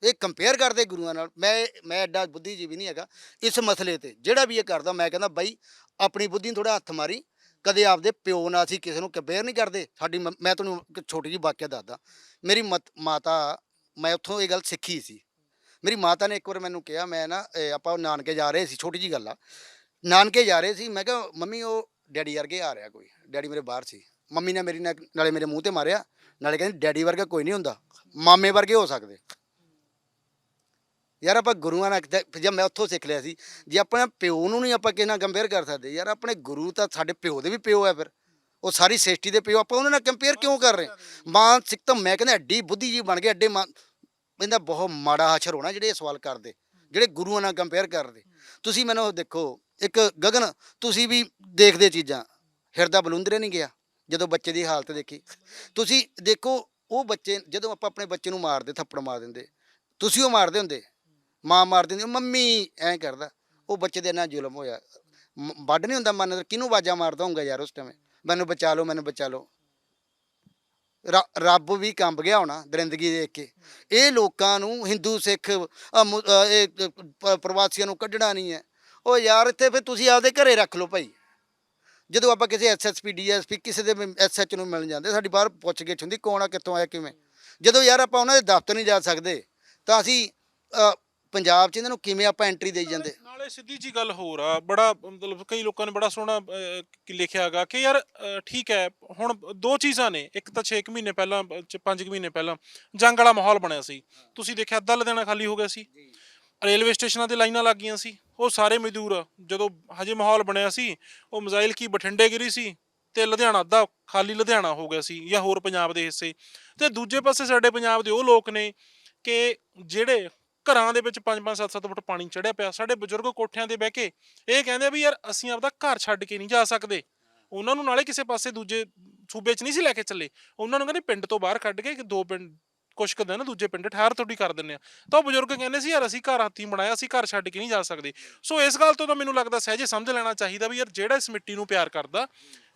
ਇਹ ਕੰਪੇਅਰ ਕਰਦੇ ਗੁਰੂਆਂ ਨਾਲ। ਮੈਂ ਮੈਂ ਐਡਾ ਬੁੱਧੀਜੀਵੀ ਨਹੀਂ ਹੈਗਾ ਇਸ ਮਸਲੇ ਤੇ। ਜਿਹੜਾ ਵੀ ਇਹ ਕਰਦਾ, ਮੈਂ ਕਹਿੰਦਾ, ਬਾਈ, ਆਪਣੀ ਬੁੱਧੀ ਨੂੰ ਥੋੜਾ ਹੱਥ ਮਾਰੀ ਕਦੇ ਆਪਦੇ ਪਿਓ ਨਾਲ ਅਸੀਂ ਕਿਸੇ ਨੂੰ ਕੰਪੇਅਰ ਨਹੀਂ ਕਰਦੇ। ਸਾਡੀ ਮ- ਮੈਂ ਤੁਹਾਨੂੰ ਇੱਕ ਛੋਟੀ ਜਿਹੀ ਵਾਕਿਆ ਦੱਸਦਾ। ਮੇਰੀ ਮਤ- ਮਾਤਾ, ਮੈਂ ਉੱਥੋਂ ਇਹ ਗੱਲ ਸਿੱਖੀ ਸੀ। ਮੇਰੀ ਮਾਤਾ ਨੇ ਇੱਕ ਵਾਰ ਮੈਨੂੰ ਕਿਹਾ, ਮੈਂ ਨਾ, ਇਹ ਆਪਾਂ ਨਾਨਕੇ ਜਾ ਰਹੇ ਸੀ, ਛੋਟੀ ਜੀ ਗੱਲ ਆ। ਨਾਨਕੇ ਜਾ ਰਹੇ ਸੀ, ਮੈਂ ਕਿਹਾ, ਮੰਮੀ, ਉਹ ਡੈਡੀ ਵਰਗੇ ਆ ਰਿਹਾ ਕੋਈ। ਡੈਡੀ ਮੇਰੇ ਬਾਹਰ ਸੀ। ਮੰਮੀ ਨੇ ਮੇਰੀ ਨਾਲ- ਨਾਲੇ ਮੇਰੇ ਮੂੰਹ ਤੇ ਮਾਰਿਆ। ਨਾਲੇ ਕਹਿੰਦੀ, ਡੈਡੀ ਵਰਗਾ ਕੋਈ ਨਹੀਂ ਹੁੰਦਾ। ਮਾਮੇ ਵਰਗੇ ਹੋ ਸਕਦੇ। ਯਾਰ ਆਪਾਂ ਗੁਰੂਆਂ ਨਾਲ ਕਿਤੇ- ਜਦ ਮੈਂ ਉੱਥੋਂ ਸਿੱਖ ਲਿਆ ਸੀ, ਜੇ ਆਪਣੇ ਪਿਓ ਨੂੰ ਨਹੀਂ ਆਪਾਂ ਕਿਸੇ ਨਾਲ ਕੰਪੇਅਰ ਕਰ ਸਕਦੇ, ਯਾਰ ਆਪਣੇ ਗੁਰੂ ਤਾਂ ਸਾਡੇ ਪਿਓ ਦੇ ਵੀ ਪਿਓ ਹੈ ਫਿਰ। ਉਹ ਸਾਰੀ ਸ੍ਰਿਸ਼ਟੀ ਦੇ ਪਿਓ, ਆਪਾਂ ਉਹਨਾਂ ਨਾਲ ਕੰਪੇਅਰ ਕਿਉਂ ਕਰ ਰਹੇ ਮਾਨਸਿਕਤਾ ਮੈਂ ਕਹਿੰਦਾ ਐਡੀ ਬੁੱਧੀ ਜੀ ਬਣ ਗਏ, ਐਡੇ ਮਾਨ ਇਹਦਾ ਬਹੁਤ ਮਾੜਾ ਅਸਰ ਹੋਣਾ ਜਿਹੜੇ ਇਹ ਸਵਾਲ ਕਰਦੇ, ਜਿਹੜੇ ਗੁਰੂਆਂ ਨਾਲ ਕੰਪੇਅਰ ਕਰਦੇ ਤੁਸੀਂ ਮੈਨੂੰ ਦੇਖੋ, ਇੱਕ ਗਗਨ, ਤੁਸੀਂ ਵੀ ਦੇਖਦੇ ਚੀਜ਼ਾਂ, ਹਿਰਦਾ ਬਲੁੰਦਰੇ ਨਹੀਂ ਗਿਆ, ਜਦੋਂ ਬੱਚੇ ਦੀ ਹਾਲਤ ਦੇਖੀ। ਤੁਸੀਂ ਦੇਖੋ, ਉਹ ਬੱਚੇ ਜਦੋਂ ਆਪਾਂ ਆਪਣੇ ਬੱਚੇ ਨੂੰ ਮਾਰਦੇ, ਥੱਪੜ ਮਾਰ ਦਿੰਦੇ, ਤੁਸੀਂ ਉਹ ਮਾਰਦੇ ਹੁੰਦੇ। ਮਾਂ ਮਾਰ ਦਿੰਦੀ, ਮੰਮੀ, ਐਂ ਕਰਦਾ। ਉਹ ਬੱਚੇ ਦੇ ਨਾਲ ਜ਼ੁਲਮ ਹੋਇਆ। ਮ- ਵੱਢ ਨਹੀਂ ਹੁੰਦਾ ਮਨ ਕਿਹਨੂੰ ਬਾਜਾ ਮਾਰਦਾ ਹੋਊਗਾ ਯਾਰ ਉਸ ਟਾਈਮ? ਮੈਨੂੰ ਬਚਾ ਲਓ, ਮੈਨੂੰ ਬਚਾ ਲਓ। ਰੱਬ ਵੀ ਕੰਬ ਗਿਆ ਹੋਣਾ ਦਰਿੰਦਗੀ ਦੇਖ ਕੇ। ਇਹ ਲੋਕਾਂ ਨੂੰ, ਹਿੰਦੂ, ਸਿੱਖ ਇਹ ਪ੍ਰਵਾਸੀਆਂ ਨੂੰ ਕੱਢਣਾ ਨਹੀਂ ਹੈ। ਉਹ ਯਾਰ ਇੱਥੇ ਫਿਰ ਤੁਸੀਂ ਆਪਦੇ ਘਰੇ ਰੱਖ ਲਓ ਭਾਈ। ਜਦੋਂ ਆਪਾਂ ਕਿਸੇ ਐਸਐਸਪੀ ਡੀਐਸਪੀ ਕਿਸੇ ਦੇ ਐਸਐਚ ਨੂੰ ਮਿਲਣ ਜਾਂਦੇ, ਸਾਡੀ ਬਾਹਰ ਪੁੱਛ ਗਿੱਛ ਹੁੰਦੀ, ਕੌਣ ਆ, ਕਿੱਥੋਂ ਆਇਆ, ਕਿਵੇਂ? ਜਦੋਂ ਯਾਰ ਆਪਾਂ ਉਹਨਾਂ ਦੇ ਦਫ਼ਤਰ ਨਹੀਂ ਜਾ ਸਕਦੇ, ਤਾਂ ਅਸੀਂ ਪੰਜਾਬ 'ਚ ਇਹਨਾਂ ਨੂੰ ਕਿਵੇਂ ਆਪਾਂ ਐਂਟਰੀ ਦੇਈ ਜਾਂਦੇ? ਨਾਲੇ ਸਿੱਧੀ ਜੀ ਗੱਲ ਹੋਰ ਆ ਬੜਾ ਮਤਲਬ ਕਈ ਲੋਕਾਂ ਨੇ ਬੜਾ ਸੋਹਣਾ ਲਿਖਿਆ ਹੈਗਾ ਕਿ ਯਾਰ ਠੀਕ ਹੈ ਹੁਣ ਦੋ ਚੀਜ਼ਾਂ ਨੇ ਇੱਕ ਤਾਂ 6 ਮਹੀਨੇ ਪਹਿਲਾਂ 5 ਮਹੀਨੇ ਪਹਿਲਾਂ ਜੰਗ ਵਾਲਾ ਮਾਹੌਲ ਬਣਿਆ ਸੀ। ਤੁਸੀਂ ਦੇਖਿਆ ਅੱਧਾ ਲੁਧਿਆਣਾ ਖਾਲੀ ਹੋ ਗਿਆ ਸੀ। ਰੇਲਵੇ ਸਟੇਸ਼ਨਾਂ ਤੇ ਲਾਈਨਾਂ ਲੱਗ ਗਈਆਂ ਸੀ। ਉਹ ਸਾਰੇ ਮਜ਼ਦੂਰ ਜਦੋਂ ਹਜੇ ਮਾਹੌਲ ਬਣਿਆ ਸੀ ਉਹ ਮਜ਼ਾਈਲ ਕੀ ਬਠਿੰਡੇ ਗਿਰੀ ਸੀ ਤੇ ਲੁਧਿਆਣਾ ਅੱਧਾ ਖਾਲੀ ਲੁਧਿਆਣਾ ਹੋ ਗਿਆ ਸੀ ਜਾਂ ਹੋਰ ਪੰਜਾਬ ਦੇ ਹਿੱਸੇ। ਤੇ ਦੂਜੇ ਪਾਸੇ ਸਾਡੇ ਪੰਜਾਬ ਦੇ ਉਹ ਲੋਕ ਨੇ ਕਿ ਜਿਹੜੇ ਘਰਾਂ ਦੇ ਵਿੱਚ 5-5 7-7 ਫੁੱਟ ਪਾਣੀ ਚੜਿਆ ਪਿਆ, ਸਾਡੇ ਬਜ਼ੁਰਗ ਕੋਠਿਆਂ ਤੇ ਬਹਿ ਕੇ ਇਹ ਕਹਿੰਦੇ ਆ ਵੀ ਯਾਰ ਅਸੀਂ ਆਪਦਾ ਘਰ ਛੱਡ ਕੇ ਨਹੀਂ ਜਾ ਸਕਦੇ। ਉਹਨਾਂ ਨੂੰ ਨਾਲੇ ਕਿਸੇ ਪਾਸੇ ਦੂਜੇ ਸੂਬੇ 'ਚ ਨਹੀਂ ਸੀ ਲੈ ਕੇ ਚੱਲੇ। ਉਹਨਾਂ ਨੂੰ ਕਹਿੰਦੇ ਪਿੰਡ ਤੋਂ ਬਾਹਰ ਕੱਢ ਕੇ ਕਿ ਦੋ ਪਿੰਡ, ਕੁਛ ਕੁ ਦਿਨ ਦੂਜੇ ਪਿੰਡ ਠਹਿਰ ਤੁਹਾਡੀ ਕਰ ਦਿੰਨੇ ਆ। ਤਾਂ ਉਹ ਬਜ਼ੁਰਗ ਕਹਿੰਦੇ ਸੀ, ਯਾਰ ਅਸੀਂ ਘਰ ਹੱਥੀਂ ਬਣਾਇਆ, ਅਸੀਂ ਘਰ ਛੱਡ ਕੇ ਨਹੀਂ ਜਾ ਸਕਦੇ। ਸੋ ਇਸ ਗੱਲ ਤੋਂ ਤਾਂ ਮੈਨੂੰ ਲੱਗਦਾ ਸਹਿਜੇ ਸਮਝ ਲੈਣਾ ਚਾਹੀਦਾ ਵੀ ਯਾਰ ਜਿਹੜਾ ਇਸ ਮਿੱਟੀ ਨੂੰ ਪਿਆਰ ਕਰਦਾ,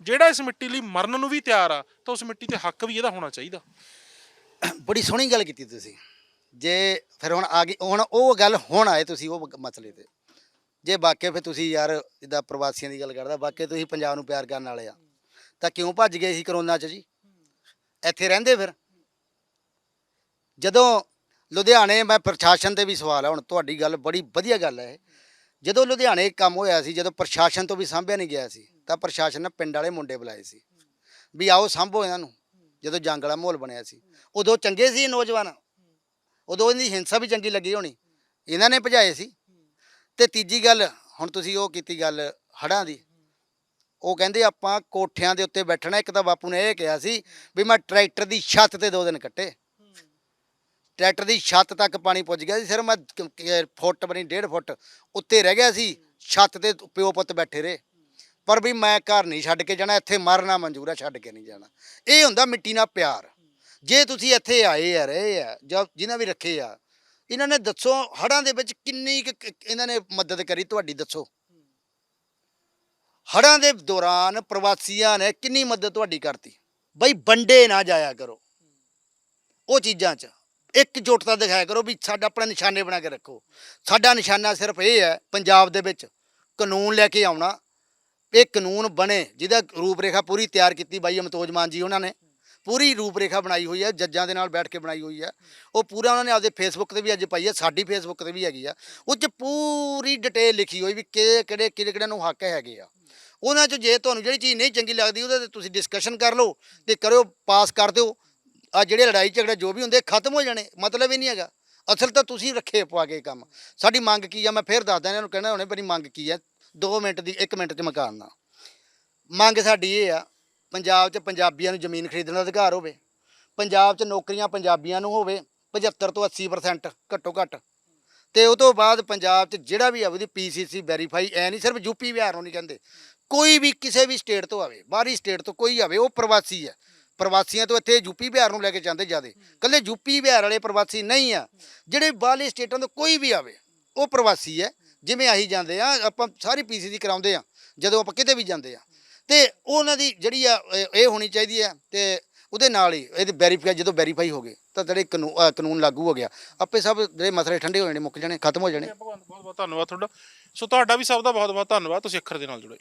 ਜਿਹੜਾ ਇਸ ਮਿੱਟੀ ਲਈ ਮਰਨ ਨੂੰ ਵੀ ਤਿਆਰ ਆ, ਤਾਂ ਉਸ ਮਿੱਟੀ ਤੇ ਹੱਕ ਵੀ ਇਹਦਾ ਹੋਣਾ ਚਾਹੀਦਾ। ਬੜੀ ਸੋਹਣੀ ਗੱਲ ਕੀਤੀ ਤੁਸੀਂ। ਜੇ ਫਿਰ ਹੁਣ ਆ ਗਈ, ਹੁਣ ਉਹ ਗੱਲ ਹੁਣ ਆਏ ਤੁਸੀਂ ਉਹ ਮਸਲੇ ਤੇ। ਜੇ ਵਾਕਿਆ ਫਿਰ ਤੁਸੀਂ ਯਾਰ ਜਿੱਦਾਂ ਪ੍ਰਵਾਸੀਆਂ ਦੀ ਗੱਲ ਕਰਦਾ, ਵਾਕਿਆ ਤੁਸੀਂ ਪੰਜਾਬ ਨੂੰ ਪਿਆਰ ਕਰਨ ਵਾਲੇ ਆ, ਤਾਂ ਕਿਉਂ ਭੱਜ ਗਏ ਸੀ ਕਰੋਨਾ 'ਚ ਜੀ? ਇੱਥੇ ਰਹਿੰਦੇ ਫਿਰ? ਜਦੋਂ ਲੁਧਿਆਣੇ, ਮੈਂ ਪ੍ਰਸ਼ਾਸਨ ਤੇ ਵੀ ਸਵਾਲ ਆ, ਹੁਣ ਤੁਹਾਡੀ ਗੱਲ ਬੜੀ ਵਧੀਆ ਗੱਲ ਹੈ ਇਹ। ਜਦੋਂ ਲੁਧਿਆਣੇ ਕੰਮ ਹੋਇਆ ਸੀ, ਜਦੋਂ ਪ੍ਰਸ਼ਾਸਨ ਤੋਂ ਵੀ ਸਾਂਭਿਆ ਨਹੀਂ ਗਿਆ ਸੀ, ਤਾਂ ਪ੍ਰਸ਼ਾਸਨ ਨੇ ਪਿੰਡ ਵਾਲੇ ਮੁੰਡੇ ਬੁਲਾਏ ਸੀ। ਵੀ ਆਓ, ਸਾਂਭੋ ਇਹਨਾਂ ਨੂੰ। ਜਦੋਂ ਜੰਗ ਵਾਲਾ ਮਾਹੌਲ ਬਣਿਆ ਸੀ। ਉਦੋਂ ਚੰਗੇ ਸੀ ਇਹ ਨੌਜਵਾਨ? ਉਦੋਂ ਇਹਦੀ ਹਿੰਸਾ ਵੀ ਚੰਗੀ ਲੱਗੀ ਹੋਣੀ। ਇਹਨਾਂ ਨੇ ਭਜਾਏ ਸੀ। ਤੇ ਤੀਜੀ ਗੱਲ, ਹੁਣ ਤੁਸੀਂ ਉਹ ਕੀਤੀ ਗੱਲ ਹੜਾਂ ਦੀ। ਉਹ ਕਹਿੰਦੇ ਆਪਾਂ ਕੋਠਿਆਂ ਦੇ ਉੱਤੇ ਬੈਠਣਾ, ਇੱਕ ਤਾਂ ਬਾਪੂ ਨੇ ਇਹ ਕਿਹਾ ਸੀ ਵੀ ਮੈਂ ਟਰੈਕਟਰ ਦੀ ਛੱਤ ਤੇ ਦੋ ਦਿਨ ਕੱਟੇ। ਟਰੈਕਟਰ ਦੀ ਛੱਤ ਤੱਕ ਪਾਣੀ ਪੁੱਜ ਗਿਆ ਸੀ ਸਿਰ ਮੈਂ ਫੁੱਟ ਬਣੀ, ਡੇਢ ਫੁੱਟ ਉੱਤੇ ਰਹਿ ਗਿਆ ਸੀ, ਛੱਤ ਤੇ ਪਿਓ ਪੁੱਤ ਬੈਠੇ ਰਹੇ। ਪਰ ਵੀ ਮੈਂ ਘਰ ਨਹੀਂ ਛੱਡ ਕੇ ਜਾਣਾ, ਇੱਥੇ ਮਰਨਾ ਮਨਜ਼ੂਰ ਆ, ਛੱਡ ਕੇ ਨਹੀਂ ਜਾਣਾ। ਇਹ ਹੁੰਦਾ ਮਿੱਟੀ ਨਾਲ ਪਿਆਰ। ਜੇ ਤੁਸੀਂ ਇੱਥੇ ਆਏ ਆ, ਰਹੇ ਆ, ਜਾਂ ਜਿਨ੍ਹਾਂ ਵੀ ਰੱਖੇ ਆ, ਇਹਨਾਂ ਨੇ ਦੱਸੋ ਹੜਾਂ ਦੇ ਵਿੱਚ ਕਿੰਨੀ ਕੁ ਕ- ਇਹਨਾਂ ਨੇ ਮਦਦ ਕਰੀ ਤੁਹਾਡੀ, ਦੱਸੋ। ਹੜਾਂ ਦੇ ਦੌਰਾਨ ਪ੍ਰਵਾਸੀਆਂ ਨੇ ਕਿੰਨੀ ਮਦਦ ਤੁਹਾਡੀ ਕਰਤੀ? ਬਈ ਵੰਡੇ ਨਾ ਜਾਇਆ ਕਰੋ। ਉਹ ਚੀਜ਼ਾਂ 'ਚ ਇੱਕ ਇੱਕਜੁੱਟਤਾ ਦਿਖਾਇਆ ਕਰੋ ਵੀ ਸਾਡਾ ਆਪਣਾ ਨਿਸ਼ਾਨੇ ਬਣਾ ਕੇ ਰੱਖੋ। ਸਾਡਾ ਨਿਸ਼ਾਨਾ ਸਿਰਫ ਇਹ ਹੈ, ਪੰਜਾਬ ਦੇ ਵਿੱਚ ਕਾਨੂੰਨ ਲੈ ਕੇ ਆਉਣਾ। ਇਹ ਕਾਨੂੰਨ ਬਣੇ, ਜਿਹਦਾ ਰੂਪਰੇਖਾ ਪੂਰੀ ਤਿਆਰ ਕੀਤੀ ਬਾਈ ਅਮਤੋਜ ਮਾਨ ਜੀ ਉਹਨਾਂ ਨੇ। ਪੂਰੀ ਰੂਪਰੇਖਾ ਬਣਾਈ ਹੋਈ ਹੈ, ਜੱਜਾਂ ਦੇ ਨਾਲ ਬੈਠ ਕੇ ਬਣਾਈ ਹੋਈ ਹੈ। ਉਹ ਪੂਰਾ ਉਹਨਾਂ ਨੇ ਆਪਦੇ ਫੇਸਬੁੱਕ ਤੇ ਵੀ ਅੱਜ ਪਾਈ ਹੈ, ਸਾਡੀ ਫੇਸਬੁੱਕ ਤੇ ਵੀ ਹੈਗੀ ਆ। ਉਹ 'ਚ ਪੂਰੀ ਡਿਟੇਲ ਲਿਖੀ ਹੋਈ ਵੀ ਕਿਹੜੇ ਕਿਹੜੇ ਕਿਹੜੇ ਕਿਹੜੇ ਨੂੰ ਹੱਕ ਹੈਗੇ ਆ। ਉਹਨਾਂ 'ਚ ਜੇ ਤੁਹਾਨੂੰ ਜਿਹੜੀ ਚੀਜ਼ ਨਹੀਂ ਚੰਗੀ ਲੱਗਦੀ, ਉਹਦੇ ਤੇ ਤੁਸੀਂ ਡਿਸਕਸ਼ਨ ਕਰ ਲਓ ਤੇ ਕਰਿਓ ਪਾਸ ਕਰ ਦਿਓ। ਆ ਜਿਹੜੇ ਲੜਾਈ ਝਗੜੇ ਜੋ ਵੀ ਹੁੰਦੇ, ਖਤਮ ਹੋ ਜਾਣੇ, ਮਤਲਬ ਹੀ ਨਹੀਂ ਹੈਗਾ। ਅਸਲ ਤਾਂ ਤੁਸੀਂ ਰੱਖੇ ਪਵਾ ਕੇ ਕੰਮ। ਸਾਡੀ ਮੰਗ ਕੀ ਆ? ਮੈਂ ਫੇਰ ਦੱਸਦਾ, ਇਹਨਾਂ ਨੂੰ ਕਹਿਣਾ ਹੁਣੇ, ਮੇਰੀ ਮੰਗ ਕੀ ਆ? 2 ਮਿੰਟ ਦੀ 1 ਮਿੰਟ ਚ ਮਕਾਨਾ ਮੰਗ ਸਾਡੀ ਇਹ ਆ ਪੰਜਾਬ 'ਚ ਪੰਜਾਬੀਆਂ ਨੂੰ ਜ਼ਮੀਨ ਖਰੀਦਣ ਦਾ ਅਧਿਕਾਰ ਹੋਵੇ, ਪੰਜਾਬ 'ਚ ਨੌਕਰੀਆਂ ਪੰਜਾਬੀਆਂ ਨੂੰ ਹੋਵੇ 75 ਤੋਂ 80% ਘੱਟੋ ਘੱਟ। ਤੇ ਉਹ ਤੋਂ ਬਾਅਦ ਪੰਜਾਬ 'ਚ ਜਿਹੜਾ ਵੀ ਆਵੇ ਦੀ ਪੀਸੀਸੀ ਵੈਰੀਫਾਈ ਐ ਨਹੀਂ, ਸਿਰਫ ਯੂਪੀ ਬਿਹਾਰ ਨੂੰ ਨਹੀਂ ਕਹਿੰਦੇ। ਕੋਈ ਵੀ ਕਿਸੇ ਵੀ ਸਟੇਟ ਤੋਂ ਆਵੇ, ਬਾਹਰੀ ਸਟੇਟ ਤੋਂ ਕੋਈ ਆਵੇ, ਉਹ ਪ੍ਰਵਾਸੀ ਹੈ ਪ੍ਰਵਾਸੀਆਂ ਤੋਂ ਇੱਥੇ ਯੂਪੀ ਬਿਹਾਰ ਨੂੰ ਲੈ ਕੇ ਜਾਂਦੇ ਜਿਆਦੇ। ਕੱਲੇ ਯੂਪੀ ਬਿਹਾਰ ਵਾਲੇ ਪ੍ਰਵਾਸੀ ਨਹੀਂ ਆ। ਜਿਹੜੇ ਬਾਹਰਲੇ ਸਟੇਟਾਂ ਤੋਂ ਕੋਈ ਵੀ ਆਵੇ, ਉਹ ਪ੍ਰਵਾਸੀ ਹੈ ਜਿਵੇਂ ਆਹੀ ਜਾਂਦੇ ਆ, ਆਪਾਂ ਸਾਰੀ ਪੀਸੀਸੀ ਕਰਾਉਂਦੇ ਆ, ਜਦੋਂ ਆਪਾਂ ਕਿਤੇ ਵੀ ਜਾਂਦੇ ਆ। ਤੇ ਉਹਨਾਂ ਦੀ ਜਿਹੜੀ ਆ, ਇਹ- ਹੋਣੀ ਚਾਹੀਦੀ ਹੈ ਤੇ ਉਹਦੇ ਨਾਲ ਹੀ ਇਹਦੇ ਵੈਰੀਫਾਈ ਜਦੋਂ ਵੈਰੀਫਾਈ ਹੋ ਗਏ, ਤਾਂ ਜਿਹੜੇ ਕਾਨੂੰਨ ਕਾਨੂੰਨ ਲਾਗੂ ਹੋ ਗਿਆ। ਆਪੇ ਸਭ ਜਿਹੜੇ ਮਸਲੇ ਠੰਡੇ ਹੋ ਜਾਣੇ, ਮੁੱਕ ਜਾਣੇ, ਖਤਮ ਹੋ ਜਾਣੇ। ਭਗਵੰਤ ਬਹੁਤ ਬਹੁਤ ਧੰਨਵਾਦ ਤੁਹਾਡਾ। ਸੋ ਤੁਹਾਡਾ ਵੀ ਸਭ ਦਾ ਬਹੁਤ ਬਹੁਤ ਧੰਨਵਾਦ। ਤੁਸੀਂ ਅੱਖਰ ਦੇ ਨਾਲ ਜੁੜੇ।